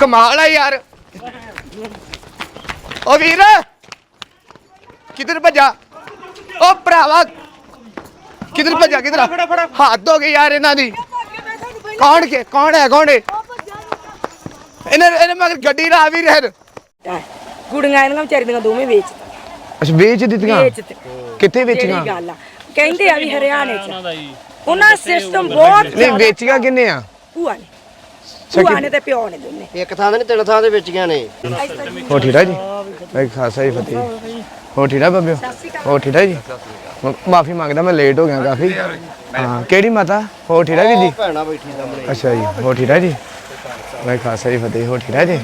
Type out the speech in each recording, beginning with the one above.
ਕਮਾਲ ਆ ਯਾਰ। ਓ ਵੀਰ ਕਿੱਧਰ ਭੱਜਾ? ਓ ਭਰਾਵਾ ਕਿੱਧਰ ਭੱਜਾ ਕਿੱਧਰ ਹੱਥ ਹੋ ਗਏ ਯਾਰ ਇਹਨਾਂ ਦੀ। ਕੌਣ ਕੇ ਕੌਣ ਹੈ ਕੌਣ ਹੈ? ਇਹਨਾਂ ਇਹਨਾਂ ਮਗਰ ਗੱਡੀ ਰਾ ਵੀ ਰਹਿਣ। ਕੁੜੀਆਂ ਇਹਨਾਂ ਵਿਚਾਰੀ ਦੀਆਂ ਦੋਵੇਂ ਵੇਚ ਅੱਛਾ ਵੇਚ ਦਿੱਤੀਆਂ? ਕਿੱਥੇ ਵੇਚੀਆਂ? ਗੱਲ ਆ। ਕਹਿੰਦੇ ਆ ਵੀ ਹਰਿਆਣੇ ਚ। ਉਹਨਾਂ ਸਿਸਟਮ ਬਹੁਤ ਨਹੀਂ ਵੇਚੀਆਂ ਕਿੰਨੇ ਆ? ਭੂਆ ਨੇ। ਭੂਆ ਨੇ ਤੇ ਪਿਓ ਨੇ ਦੋਨੇ। ਇੱਕ ਥਾਂ ਤੇ ਨਹੀਂ ਤਿੰਨ ਥਾਂ ਤੇ ਵੇਚੀਆਂ ਨੇ। ਹੋ ਜੀ? ਮੈਂ ਖਾਸਾ ਹੀ ਫਤਿਹ। ਹੋ ਠੀੜਾ ਬੱਬਿਓ ਹੋ ਠੀੜਾ ਜੀ? ਮਾਫੀ ਮੰਗਦਾ ਮੈਂ ਲੇਟ ਹੋ ਗਿਆ ਕਾਫੀ। ਹਾਂ ਕਿਹੜੀ ਮਾਤਾ? ਹੋ ਠੀੜਾ ਵੀ ਜੀ? ਭੈਣਾ ਬੈਠੀ ਸਾਹਮਣੇ। ਅੱਛਾ ਜੀ ਹੋ ਠੀੜਾ ਜੀ? ਮੈਂ ਖਾਸਾ ਹੀ ਫਤਿਹ ਹੋ ਠੀੜਾ ਜੀ?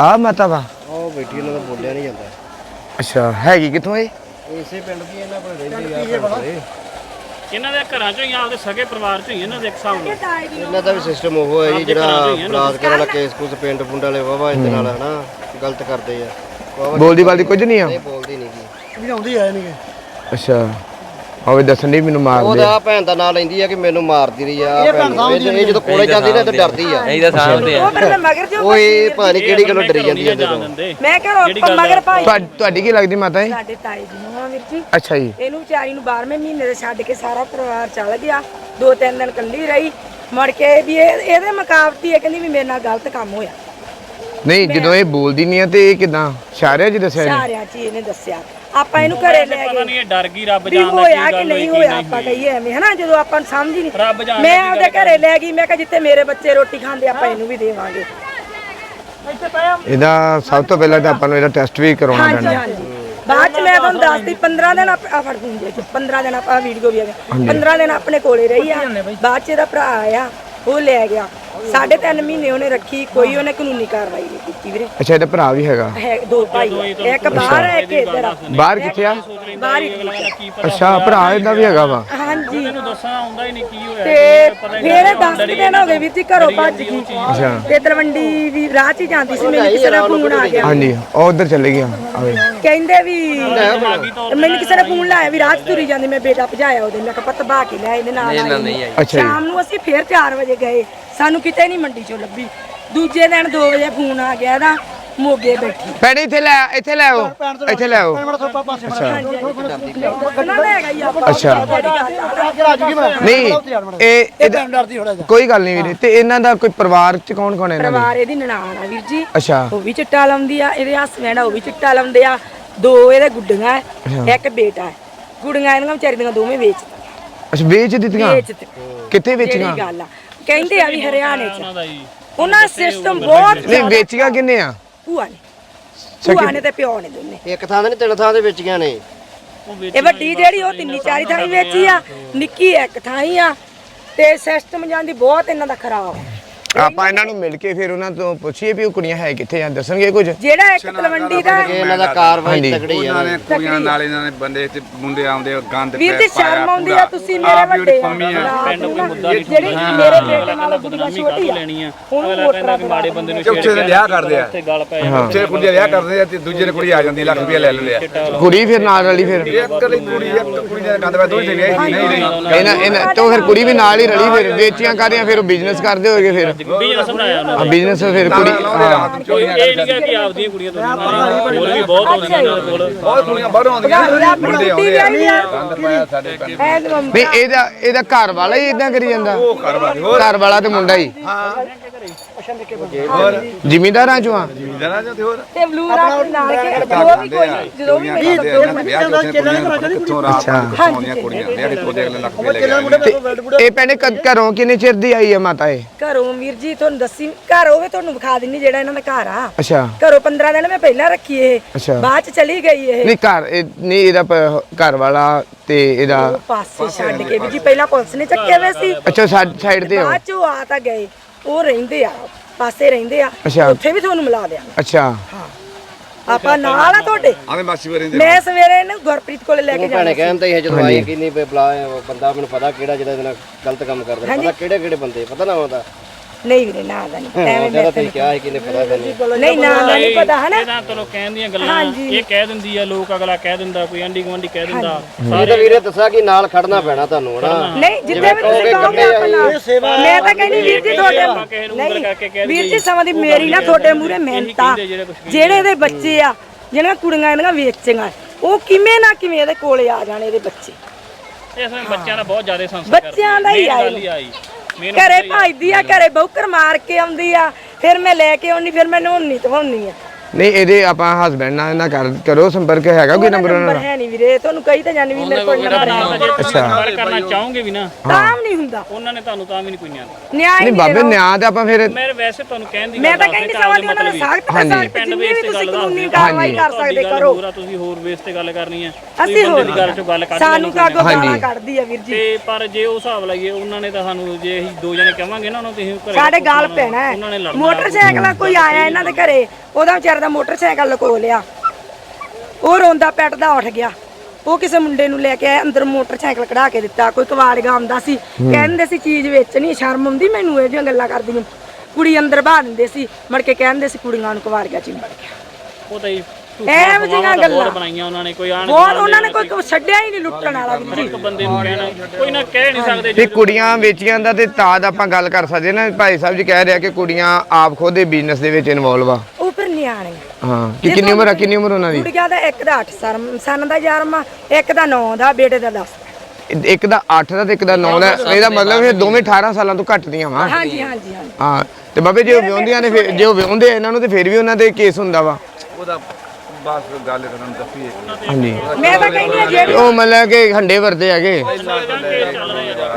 ਆ ਮਾਤਾ ਵਾ? ਉਹ ਬੈਠੀ ਇਹਨਾਂ ਦਾ ਬੋਲਿਆ ਨਹੀਂ ਜਾਂਦਾ। ਅੱਛਾ ਹੈਗੀ ਕਿੱਥੋਂ ਇਹ? ਇਸੇ ਪਿੰਡ ਦੀ ਇਹਨਾਂ ਕੋਲ ਰਹਿੰਦੀ ਆ। ਇਹਨਾਂ ਦੇ ਘਰਾਂ ਚੋਂ ਹੀ ਆਪਦੇ ਸਗੇ ਪਰਿਵਾਰ ਚੋਂ ਹੀ ਇਹਨਾਂ ਦੇ ਇੱਕ ਹਿਸਾਬ ਨਾਲ। ਇਹਨਾਂ ਦਾ ਵੀ ਸਿਸਟਮ ਉਹ ਹੈ ਜੀ ਜਿਹੜਾ ਬਲਾਤਕਾਰ ਵਾਲਾ ਕੇਸ ਕੁਸ ਪਿੰਡ ਪੁੰਡ ਵਾਲੇ ਵਾਵਾ ਇਹਦੇ ਨਾਲ ਹਨਾ? ਗਲਤ ਕਰਦੇ ਆ। ਵਾਹਵਾ ਬੋਲਦੀ ਬਾਲਦੀ ਕੁਝ ਨਹੀਂ ਆ? ਨਹੀਂ ਬੋਲਦੀ ਨਹੀਂ ਜੀ। ਅੱਛਾ। ਹੋਵੇ ਦੱਸਣ ਦੀ ਮੈਨੂੰ ਮਾਰ ਦੇ। ਉਹਦਾ ਭੈਣ ਦਾ ਨਾਂ ਲੈਂਦੀ ਆ ਕਿ ਮੈਨੂੰ ਮਾਰਦੀ ਰਹੀ ਆ ਭੈਣ ਇਹ ਇਹ ਜਦੋਂ ਕੋਲੇ ਜਾਂਦੀ ਨਾ ਤੇ ਡਰਦੀ ਆ। ਇਹਦਾ ਸਾਹਮਣੇ ਉਹ ਫਿਰ ਮੈਂ ਮਗਰ ਜੋ ਉਹ ਇਹ ਪਤਾ ਨਹੀਂ ਕਿਹੜੀ ਗੱਲੋਂ ਡਰੀ ਜਾਂਦੀ ਆ ਜਦੋਂ। ਮੈਂ ਘਰੋਂ ਮਗਰ ਭਾਈ। ਤੁਹਾ- ਤੁਹਾਡੀ ਕੀ ਲੱਗਦੀ ਮਾਤਾ ਇਹ ਸਾਡੇ ਤਾਏ ਜੀ ਨੂੰ ਆ ਵੀਰ ਜੀ। ਅੱਛਾ ਜੀ। ਇਹਨੂੰ ਵਿਚਾਰੀ ਨੂੰ 12ਵੇਂ ਮਹੀਨੇ ਦੇ ਛੱਡ ਕੇ ਸਾਰਾ ਪਰਿਵਾਰ ਚਲ ਗਿਆ। ਦੋ ਤਿੰਨ ਦਿਨ ਇਕੱਲੀ ਰਹੀ। ਮੁੜ ਕੇ ਵੀ ਇਹ ਇਹਦੇ ਮੁਕਾਬਤੀ ਇਹ ਕਹਿੰਦੀ ਵੀ ਮੇਰੇ ਨਾਲ ਗਲਤ ਕੰਮ ਹੋਇਆ। ਨਹੀਂ ਜਦੋਂ ਇਹ ਬੋਲਦੀ ਨਹੀਂ ਆ ਤੇ ਇਹ ਕਿਦਾਂ? ਇਸ਼ਾਰਿਆਂ 'ਚ ਦੱਸਿਆ ਜੀ ਸਾਰਿਆਂ ਚ ਹੀ ਇਹਨੇ ਦੱਸਿਆ। ਆਪਾਂ ਇਹਨੂੰ ਘਰੇ ਲੈ ਪਤਾ ਗਏ। ਨਹੀਂ ਇਹ ਡਰ ਗਈ ਰੱਬ ਵੀ ਜਾਣਦਾ ਹੋਇਆ ਕੀ ਨਹੀਂ ਹੋਈ ਹੋਇਆ ਆਪਾਂ ਕਹੀਏ ਐਵੇਂ ਹਨਾ? ਜਦੋਂ ਆਪਾਂ ਨੂੰ ਸਮਝ ਹੀ ਨਹੀਂ। ਰੱਬ ਜਾਣਦਾ ਮੈਂ ਆਪਦੇ ਘਰੇ ਲੈ ਗਈ ਮੈਂ ਕਿਹਾ ਜਿੱਥੇ ਮੇਰੇ ਬੱਚੇ ਰੋਟੀ ਖਾਂਦੇ ਆਪਾਂ ਇਹਨੂੰ ਵੀ ਦੇਵਾਂਗੇ। ਇਹਦਾ ਸਭ ਤੋਂ ਪਹਿਲਾਂ ਤਾਂ ਆਪਾਂ ਨੂੰ ਇਹਦਾ ਟੈਸਟ ਵੀ ਕਰਾਉਣਾ ਪੈਣਾ। ਹਾਂਜੀ। ਬਾਅਦ ਚ ਮੈਂ ਤੁਹਾਨੂੰ ਦੱਸਦੀ 15 ਦਿਨ ਆਪ- ਆ ਫੜ ਦੂੰਗੀ ਜੀ 15 ਦਿਨ ਆਪਾਂ ਵੀਡੀਓ ਵੀ ਆ ਗਿਆ। 15 ਦਿਨ ਆਪਣੇ ਕੋਲੇ ਰਹੀ ਆ। ਬਾਅਦ ਚ ਇਹਦਾ ਭਰਾ ਆਇਆ ਉਹ ਲੈ ਗਿਆ। ਸਾਢੇ ਤਿੰਨ ਮਹੀਨੇ ਉਹਨੇ ਰੱਖੀ ਕੋਈ ਉਹਨੇ ਕਾਨੂੰਨੀ ਕਾਰਵਾਈ ਨਹੀਂ ਕੀਤੀ ਵੀਰੇ। ਅੱਛਾ ਇਹਦਾ ਭਰਾ ਵੀ ਹੈਗਾ? ਹੈ ਦੋ ਭਾਈ। ਇੱਕ ਬਾਹਰ ਹੈ ਇੱਕ ਇੱਧਰ ਆ। ਬਾਹਰ ਕਿੱਥੇ ਆ? ਬਾਹਰ ਹੀ ਅੱਛਾ ਭਰਾ ਇਹਦਾ ਵੀ ਹੈਗਾ ਵਾ। ਹਾਂਜੀ। ਮੈਨੂੰ ਦੱਸਣਾ ਆਉਂਦਾ ਹੀ ਨਹੀਂ ਕੀ ਹੋਇਆ। ਤੇ ਫੇਰ 10 ਦਿਨ ਹੋ ਗਏ ਵੀਰ ਜੀ ਘਰੋਂ ਭੱਜ ਗਈ। ਅੱਛਾ ਤੇ ਤਲਵੰਡੀ ਵੀ ਰਾਹ 'ਚ ਹੀ ਜਾਂਦੀ ਸੀ ਮੈਨੂੰ ਕਿਸੇ ਦਾ ਫੋਨ ਆ ਗਿਆ। ਹਾਂਜੀ ਉਹ ਉਧਰ ਚਲੇ ਗਿਆ। ਆਵੇ। ਕਹਿੰਦੇ ਵੀ ਮੈਨੂੰ ਕਿਸੇ ਨੇ ਫੋਨ ਲਾਇਆ ਵੀ ਰਾਹ 'ਚ ਤੁਰੀ ਜਾਂਦੀ ਮੈਂ ਬੇਟਾ ਭਜਾਇਆ ਉਹਦੇ ਮੈਂ ਕਿਹਾ ਪੱਤ ਬਾ ਕੇ ਲਿਆ ਇਹਦੇ ਨਾਲ ਅੱਛਾ ਸ਼ਾਮ ਨੂੰ ਅਸੀਂ ਫੇਰ 4 ਵਜੇ ਗਏ। ਸਾਨੂੰ ਕਿਤੇ ਨਹੀਂ ਮੰਡੀ 'ਚੋਂ ਲੱਭੀ ਦੂਜੇ ਦਿਨ 2 ਵਜੇ ਫੋਨ ਆ ਗਿਆ ਇਹਦਾ ਮੋਗੇ ਬੈਠੀ ਭੈਣੇ ਇੱਥੇ ਲੈ ਇੱਥੇ ਲੈ ਆਓ ਇੱਥੇ ਲੈ ਆਓ ਉਹਨਾਂ ਅੱਛਾ ਨਹੀਂ ਇਹ ਇਹਦਾ ਕੋਈ ਗੱਲ ਨਹੀਂ ਵੀਰੇ ਤੇ ਇਹਨਾਂ ਦਾ ਕੋਈ ਪਰਿਵਾਰ ਚ ਕੌਣ ਕੌਣ ਹੈ ਇਹਨਾਂ ਦੇ ਪਰਿਵਾਰ ਇਹਦੀ ਨਨਾਣ ਆ ਵੀਰ ਜੀ ਅੱਛਾ ਉਹ ਵੀ ਚਿੱਟਾ ਲਾਉਂਦੀ ਆ ਇਹਦੇ ਹਸਬੈਂਡ ਉਹ ਵੀ ਚਿੱਟਾ ਲਾਉਂਦੇ ਆ ਦੋ ਇਹਦੇ ਗੁੱਡੀਆਂ ਐ ਇੱਕ ਬੇਟਾ ਹੈ ਗੁੱਡੀਆਂ ਇਹਨਾਂ ਵਿਚਾਰੀ ਦੀਆਂ ਦੋਵੇਂ ਵੇਚ ਅੱਛਾ ਵੇਚ ਦਿੱਤੀਆਂ ਵੇਚ ਕਿੱਥੇ ਜਿਹੜੀ ਵੇਚੀਆਂ ਗੱਲ ਆ ਕਹਿੰਦੇ ਆ ਵੀ ਹਰਿਆਣੇ ਚ। ਉਹਨਾਂ ਦਾ ਜੀ। ਉਹਨਾਂ ਸਿਸਟਮ ਬਹੁਤ ਨਹੀਂ ਜ਼ਿਆਦਾ। ਵੇਚੀਆਂ ਕਿੰਨੇ ਆ? ਭੂਆ ਨੇ। ਭੂਆ ਨੇ ਤੇ ਪਿਓ ਨੇ ਦੋਨੇ। ਇੱਕ ਥਾਂ ਤੇ ਨਹੀਂ ਤਿੰਨ ਥਾਂ ਤੇ ਵੇਚੀਆਂ ਨੇ। ਇਹ ਵੱਡੀ ਜਿਹੜੀ ਉਹ ਤਿੰਨੀ ਚਾਰੀ ਥਾਂ ਹੀ ਵੇਚੀ ਆ ਨਿੱਕੀ ਇੱਕ ਥਾਂ ਹੀ ਆ। ਤੇ ਸਿਸਟਮ ਜਾਂਦੀ ਬਹੁਤ ਇਹਨਾਂ ਦਾ ਖਰਾਬ ਆ। ਆਪਾਂ ਇਹਨਾਂ ਨੂੰ ਮਿਲ ਕੇ ਫਿਰ ਉਹਨਾਂ ਤੋਂ ਪੁੱਛੀਏ ਵੀ ਉਹ ਕੁੜੀਆਂ ਹੈ ਕਿੱਥੇ ਆ ਦੱਸਣਗੇ ਕੁਝ। ਜਿਹੜਾ ਇੱਕ ਤਲਵੰਡੀ ਦਾ ਕਿ ਇਹਨਾਂ ਦਾ ਕਾਰਵਾਈ। ਤਕੜੀ ਆ ਉਹਨਾਂ ਨੇ ਕੁੜੀਆਂ ਨਾਲ ਇਹਨਾਂ ਨੇ ਬੰਦੇ ਤੇ ਮੁੰਡੇ ਆਉਂਦੇ ਗੰਦ ਵੀਰ ਤੇ ਸ਼ਰਮ ਆਉਂਦੀ ਆ ਤੁਸੀਂ ਮੇਰੇ ਵੱਡੇ ਆ ਪਿੰਡ ਕੋਈ ਮੁੱਦਾ ਨਹੀਂ ਜਿਹੜੀ ਮੇਰੇ ਬੇਟੇ ਨਾਲ ਗੁੜੀਆ ਛੋਟੀ ਆ। ਲੈਣੀ ਆ? ਉਹਨੂੰ ਅਗਲਾ ਕਹਿੰਦਾ ਵੀ ਮਾੜੇ ਬੰਦੇ ਨੂੰ ਚੌਥੇ ਦੇ ਵਿਆਹ ਕਰਦੇ ਆ ਤੇ ਗੱਲ ਪੈ ਜਾਂਦੀ ਉੱਥੇ ਕੁੜੀ ਦਾ ਵਿਆਹ ਕਰਦੇ ਆ ਤੇ ਦੂਜੇ ਨੇ ਕੁੜੀ ਆ ਜਾਂਦੀ ਲੱਖ ਰੁਪਏ ਲੈ ਲੈਂਦੇ ਆ। ਕੁੜੀ ਫਿਰ ਨਾਲ ਵਾਲੀ ਫਿਰ। ਇੱਕ ਲਈ ਕੁੜੀ ਇੱਕ ਕੁੜੀ ਦੇ ਗੰਦ ਵਾ ਦੋਈ ਤੇ ਵਿਆਹੀ ਨਹੀਂ ਰਹੀ ਇਹਨਾਂ ਇਹਨਾਂ ਤੋਂ ਫਿਰ ਕੁੜੀ ਵੀ ਨਾਲ ਹੀ ਰਲੀ ਫਿਰ। ਵੇਚੀਆਂ ਕਰਦੀਆਂ ਫਿਰ? ਉਹ ਬਿਜ਼ਨਸ ਕਰਦੇ ਹੋਗੇ ਫਿਰ। ਬਿਜ਼ਨਸ ਬਣਾਇਆ ਉਹਨਾਂ ਆ ਬਿਜ਼ਨਸ ਫਿਰ ਕੁੜੀ ਹਾਂ। ਕੋਈ ਇਹ ਨਹੀਂ ਕਿ ਆਪਦੀਆਂ ਕੁੜੀਆਂ ਤੋਂ ਹੋਰ ਵੀ ਬਹੁਤ ਹੁੰਦੀਆਂ ਇਹਨਾਂ ਕੋਲ ਬਹੁਤ ਕੁੜੀਆਂ ਬਾਹਰੋਂ ਆਉਂਦੀਆਂ। ਮੁੰਡੇ ਆਉਂਦੇ ਆ। ਗੰਦ ਪਾਇਆ ਸਾਡੇ ਪਿੰਡ ਐ ਨਵੰਬਰ ਨਹੀਂ ਇਹਦਾ ਇਹਦਾ ਘਰ ਵਾਲਾ ਹੀ ਇਦਾਂ ਕਰੀ ਜਾਂਦਾ। ਘਰ ਵਾਲੇ ਘਰ ਵਾਲਾ ਤੇ ਮੁੰਡਾ ਹੀ। ਜ਼ਿਮੀਂਦਾਰਾਂ ਚੋਂ ਆ? ਜਨਾ ਜੋ ਹੋਰ? ਤੇ ਬਲੂ ਰਾਤ ਨਾਲ ਕੇ ਜੋ ਵੀ ਕੋਈ ਜਦੋਂ ਵੀ ਚ ਤੇ ਇਹ ਕਦ ਘਰੋਂ ਕਿੰਨੇ ਚਿਰ ਦੀ ਆਈ ਹੈ ਮਾਤਾ ਇਹ? ਘਰੋਂ ਵੀਰ ਜੀ ਤੁਹਾਨੂੰ ਦੱਸੀ ਘਰ ਹੋਵੇ ਤੁਹਾਨੂੰ ਵਿਖਾ ਦਿੰਨੀ ਜਿਹੜਾ ਇਹਨਾਂ ਦਾ ਘਰ ਆ। ਅੱਛਾ। ਘਰੋਂ 15 ਦਿਨ ਮੈਂ ਪਹਿਲਾਂ ਰੱਖੀ ਇਹ। ਅੱਛਾ। ਬਾਅਦ ਚ ਚਲੀ ਗਈ ਇਹ। ਨਹੀਂ ਘਰ ਇਹ- ਨਹੀਂ ਇਹਦਾ ਘਰ ਵਾਲਾ ਤੇ ਇਹਦਾ ਉਹ ਪਾਸੇ ਛੱਡ ਕੇ ਵੀ ਜੀ ਪਹਿਲਾਂ ਪੁਲਿਸ ਨੇ ਚੱਕੇ ਹੋਏ ਸੀ। ਅੱਛਾ ਸਾਈਡ ਤੇ ਬਾਅਦ ਚ ਉਹ ਆ ਤਾਂ ਗਏ। ਉਹ ਰਹਿੰਦੇ ਆ ਪਾਸੇ ਰਹਿੰਦੇ ਆ ਅੱਛਾ। ਉੱਥੇ ਵੀ ਤੁਹਾਨੂੰ ਮਿਲਾ ਦਿਆਂ ਅੱਛਾ। ਆਪਾਂ ਨਾਲ ਆ ਤੁਹਾਡੇ? ਆਵੇਂ ਮਾਸੀ ਵਰੇ ਦੇ ਮੈਂ ਸਵੇਰੇ ਇਹਨੂੰ ਗੁਰਪ੍ਰੀਤ ਕੋਲੇ ਲੈ ਕੇ ਉਹ ਜਾਣਾ ਭੈਣੇ ਕਹਿੰਦਾ ਹੀ ਜਦੋਂ ਆਈ ਕਿ ਨਹੀਂ ਬਲਾ ਬੰਦਾ ਮੈਨੂੰ ਪਤਾ ਕਿਹੜਾ ਜਿਹੜਾ ਇਹਦੇ ਨਾਲ ਗਲਤ ਕੰਮ ਕਰਦਾ ਪਤਾ ਕਿਹੜੇ ਕਿਹੜੇ ਬੰਦੇ ਪਤਾ ਨਾ ਆਉਂਦਾ ਨਹੀਂ ਵੀਰੇ ਨਾ ਦਾ ਨਹੀਂ ਐਵੇਂ ਜਿਹੜਾ ਮੈਂ ਤੁਸੀਂ ਕਿਹਾ ਸੀ ਕਿ ਨੇ ਪਤਾ ਤੈਨੂੰ ਨਹੀਂ ਨਾ ਦਾ ਨਹੀਂ ਪਤਾ ਹਨਾ? ਇਹ ਤਾਂ ਚਲੋ ਕਹਿਣ ਦੀਆਂ ਗੱਲਾਂ ਹਾਂਜੀ। ਇਹ ਕਹਿ ਦਿੰਦੀ ਆ ਲੋਕ ਅਗਲਾ ਕਹਿ ਦਿੰਦਾ ਕੋਈ ਆਂਢੀ ਗੁਆਂਢੀ ਕਹਿ ਦਿੰਦਾ ਇਹ ਤਾਂ ਵੀਰੇ ਦੱਸਿਆ ਕਿ ਨਾਲ ਖੜਨਾ ਪੈਣਾ ਤੁਹਾਨੂੰ ਹਨਾ? ਨਹੀਂ ਜਿੱਦੇ ਵੀ ਤੁਸੀਂ ਕਹੋਗੇ ਆਪਣਾ। ਮੈਂ ਤਾਂ ਕਹਿੰਦੀ ਵੀਰ ਜੀ ਤੁਹਾਡੇ ਨਹੀਂ ਵੀਰ ਜੀ ਸਮਾਂ ਦੀ ਮੇਰੀ ਨਾ ਤੁਹਾਡੇ ਮੂਹਰੇ ਮਿਹਨਤਾਂ ਜਿਹੜੇ ਬੱਚੇ ਆ ਜਿਹੜੀਆਂ ਕੁੜੀਆਂ ਵੇਚੀਆਂ ਉਹ ਕਿਵੇਂ ਨਾ ਕਿਵੇਂ ਇਹਦੇ ਕੋਲੇ ਆ ਜਾਣ ਇਹਦੇ ਬੱਚੇ। ਇਸ ਵੇਲੇ ਬੱਚਿਆਂ ਦਾ ਬਹੁਤ ਜ਼ਿਆਦਾ ਸੰਸਕਾਰ ਬੱਚਿਆਂ ਦਾ ਹੀ ਆਈ। ਘਰੇ ਭਜਦੀ ਆ। ਘਰੇ ਬੌਕਰ ਮਾਰ ਕੇ ਆਉਂਦੀ ਆ ਫਿਰ ਮੈਂ ਲੈ ਕੇ ਆਉਣੀ ਫਿਰ ਮੈਂ ਨਹਾਉਣੀ ਧਵਾਉਣੀ ਆ। ਨਹੀਂ ਇਹਦੇ ਆਪਾਂ ਹਸਬੰਡ ਨਾਲ ਨਾ ਕਰ ਕਰੋ ਸੰਪਰਕ ਹੈਗਾ ਕੋਈ ਨੰਬਰ ਉਹਨਾਂ ਨੰਬਰ ਦਾ? ਹੈ ਨਹੀਂ ਵੀਰੇ ਤੁਹਾਨੂੰ ਕਹੀ ਤਾਂ ਜਾਣੀ ਵੀ ਮੇਰੇ ਕੋਲ ਨੰਬਰ ਹੈ। ਅੱਛਾ। ਗੱਲ ਕਰਨਾ ਚਾਹੋਗੇ ਵੀ ਨਾ? ਤਾਂ ਵੀ ਨਹੀਂ ਹੁੰਦਾ। ਉਹਨਾਂ ਨੇ ਤੁਹਾਨੂੰ ਤਾਂ ਵੀ ਨਹੀਂ ਕੋਈ ਨਿਆਂ ਦਿੱਤਾ। ਨਿਆਂ ਹੀ ਨਹੀਂ ਨਹੀਂ ਬਾਬੇ ਨਿਆਂ ਤੇ ਆਪਾਂ ਫਿਰ ਮੈਂ ਵੈਸੇ ਤੁਹਾਨੂੰ ਕਹਿਣ ਦੀ ਮੈਂ ਤਾਂ ਕਹਿੰਦੀ ਸਮਾਂ ਦੀ ਉਹਨਾਂ ਨੇ ਸਖਤ ਤੇ ਸਖਤ ਪਿੰਡ ਜਿੰਨੀ ਵੇਸ ਤੇ ਤੁਸੀਂ ਗੱਲ ਕਾਨੂੰਨੀ ਦੱਸਦੇ ਕਾਰਵਾਈ ਕਰ ਸਕਦੇ ਕਰੋ। ਹੋਰ ਆ ਤੁਸੀਂ ਹੋਰ ਵੇਸ ਤੇ ਗੱਲ ਕਰਨੀ ਹੈ। ਅਸੀਂ ਹੋਰ ਦੀ ਗੱਲ ਚੋਂ ਗੱਲ ਕੱਢ ਸਾਨੂੰ ਤਾਂ ਅੱਗੋਂ ਗਾਲਾਂ ਕੱਢਦੀ ਆ ਵੀਰ ਜੀ। ਤੇ ਪਰ ਜੇ ਉਹ ਹਿਸਾਬ ਲਾਈਏ ਉਹਨਾਂ ਨੇ ਤਾਂ ਸਾਨੂੰ ਜੇ ਅਸੀਂ ਦੋ ਜਣੇ ਕਵਾਂਗੇ ਨਾ ਉਹਨਾਂ ਨੂੰ ਤੁਸੀਂ ਘਰੇ ਸਾਡੇ ਗਾਲ ਪੈਣਾ ਉਹਨਾਂ ਨੇ ਹੈ ਲੜਨਾ ਮੋਟਰਸਾਈਕਲ ਕੋਈ ਆਇਆ ਇਹਨਾਂ ਦੇ ਘਰੇ ਉਹਦਾ ਵਿਚਾਰੇ ਦਾ ਮੋਟਰਸਾਈਕਲ ਲਕੋ ਲਿਆ ਉਹ ਰੋਂਦਾ ਪੈਟਦਾ ਉੱਠ ਗਿਆ। ਉਹ ਕਿਸੇ ਮੁੰਡੇ ਨੂੰ ਲੈ ਕੇ ਆਇਆ ਅੰਦਰ ਮੋਟਰਸਾਈਕਲ ਕਢਾ ਕੇ ਦਿੱਤਾ। ਕੋਈ ਕਵਾੜਗਾ ਆਉਂਦਾ ਸੀ। ਕਹਿੰਦੇ ਸੀ ਚੀਜ਼ ਵੇਚਣੀ ਸ਼ਰਮ ਆਉਂਦੀ ਮੈਨੂੰ ਇਹ ਜਿਹੀਆਂ ਗੱਲਾਂ ਕਰਦੀਆਂ ਕੁੜੀ ਅੰਦਰ ਬਾਹ ਦਿੰਦੇ ਸੀ। ਮੜ ਕੇ ਕਹਿੰਦੇ ਸੀ ਕੁੜੀਆਂ ਨੂੰ ਕਵਾੜਗਾ ਚਿੰਬੜ ਗਿਆ। ਉਹ ਤਾਂ ਹੀ ਐਵੇਂ ਜਿਹੀਆਂ ਗੱਲਾਂ। ਬਣਾਈਆਂ ਉਹਨਾਂ ਨੇ ਕੋਈ ਆਣ ਬਹੁਤ ਉਹਨਾਂ ਨੇ ਕੋਈ ਛੱਡਿਆ ਹੀ ਨਹੀਂ ਲੁੱਟਣ ਵਾਲਾ ਵੀਰ ਜੀ। ਇੱਕ ਬੰਦੇ ਨੂੰ ਕਹਿਣਾ ਕੋਈ ਨਾ ਕਹਿ ਨਹੀਂ ਸਕਦੇ ਤੇ ਕੁੜੀਆਂ ਵੇਚੀਆਂ ਦਾ ਤੇ ਤਾਦ ਆਪਾਂ ਗੱਲ ਕਰ ਸਕਦੇ ਨਾ। ਭਾਈ ਸਾਹਿਬ ਜੀ ਕਹਿ ਰਿਹਾ ਕਿ ਕੁੜੀਆਂ ਆਪ ਖੁਦ ਦੇ ਬਿਜ਼ਨਸ ਦੇ ਵਿੱਚ ਇਨਵੋਲਵ ਆ। ਨਿਆਣੇ। ਹਾਂ ਕਿ ਕਿੰਨੀ ਉਮਰ ਆ ਕਿੰਨੀ ਉਮਰ ਉਹਨਾਂ ਦੀ? ਕੁੜੀਆਂ ਦਾ ਇੱਕ ਦਾ 8 ਸਨ ਸਨ ਦਾ ਜਨਮ ਇੱਕ ਦਾ 9 ਦਾ ਬੇਟੇ ਦਾ 10 ਇੱਕ ਦਾ 8 ਦਾ ਤੇ ਇੱਕ ਦਾ 9 ਦਾ। ਇਹਦਾ ਮਤਲਬ ਇਹ ਦੋਵੇਂ 18 ਸਾਲਾਂ ਤੋਂ ਘੱਟ ਦੀਆਂ ਵਾ। ਹਾਂਜੀ ਹਾਂਜੀ ਹਾਂ ਤੇ ਬਾਬੇ ਜੇ ਉਹ ਵਿਆਹੁੰਦੀਆਂ ਨੇ ਫਿਰ ਜੇ ਉਹ ਵਿਆਹੁੰਦੇ ਆ ਇਹਨਾਂ ਨੂੰ ਤੇ ਫਿਰ ਵੀ ਉਹਨਾਂ ਤੇ ਕੇਸ ਹੁੰਦਾ ਵਾ। ਉਹਦਾ ਬਸ ਗੱਲ ਕਰਨ ਦੱਸੀ ਹਾਂਜੀ। ਮੈਂ ਤਾਂ ਕਹਿੰਦੀ ਆ ਜਿਹੜੀ ਉਹ ਮਤਲਬ ਕਿ ਹੰਡੇ ਵਰਦੇ ਹੈਗੇ।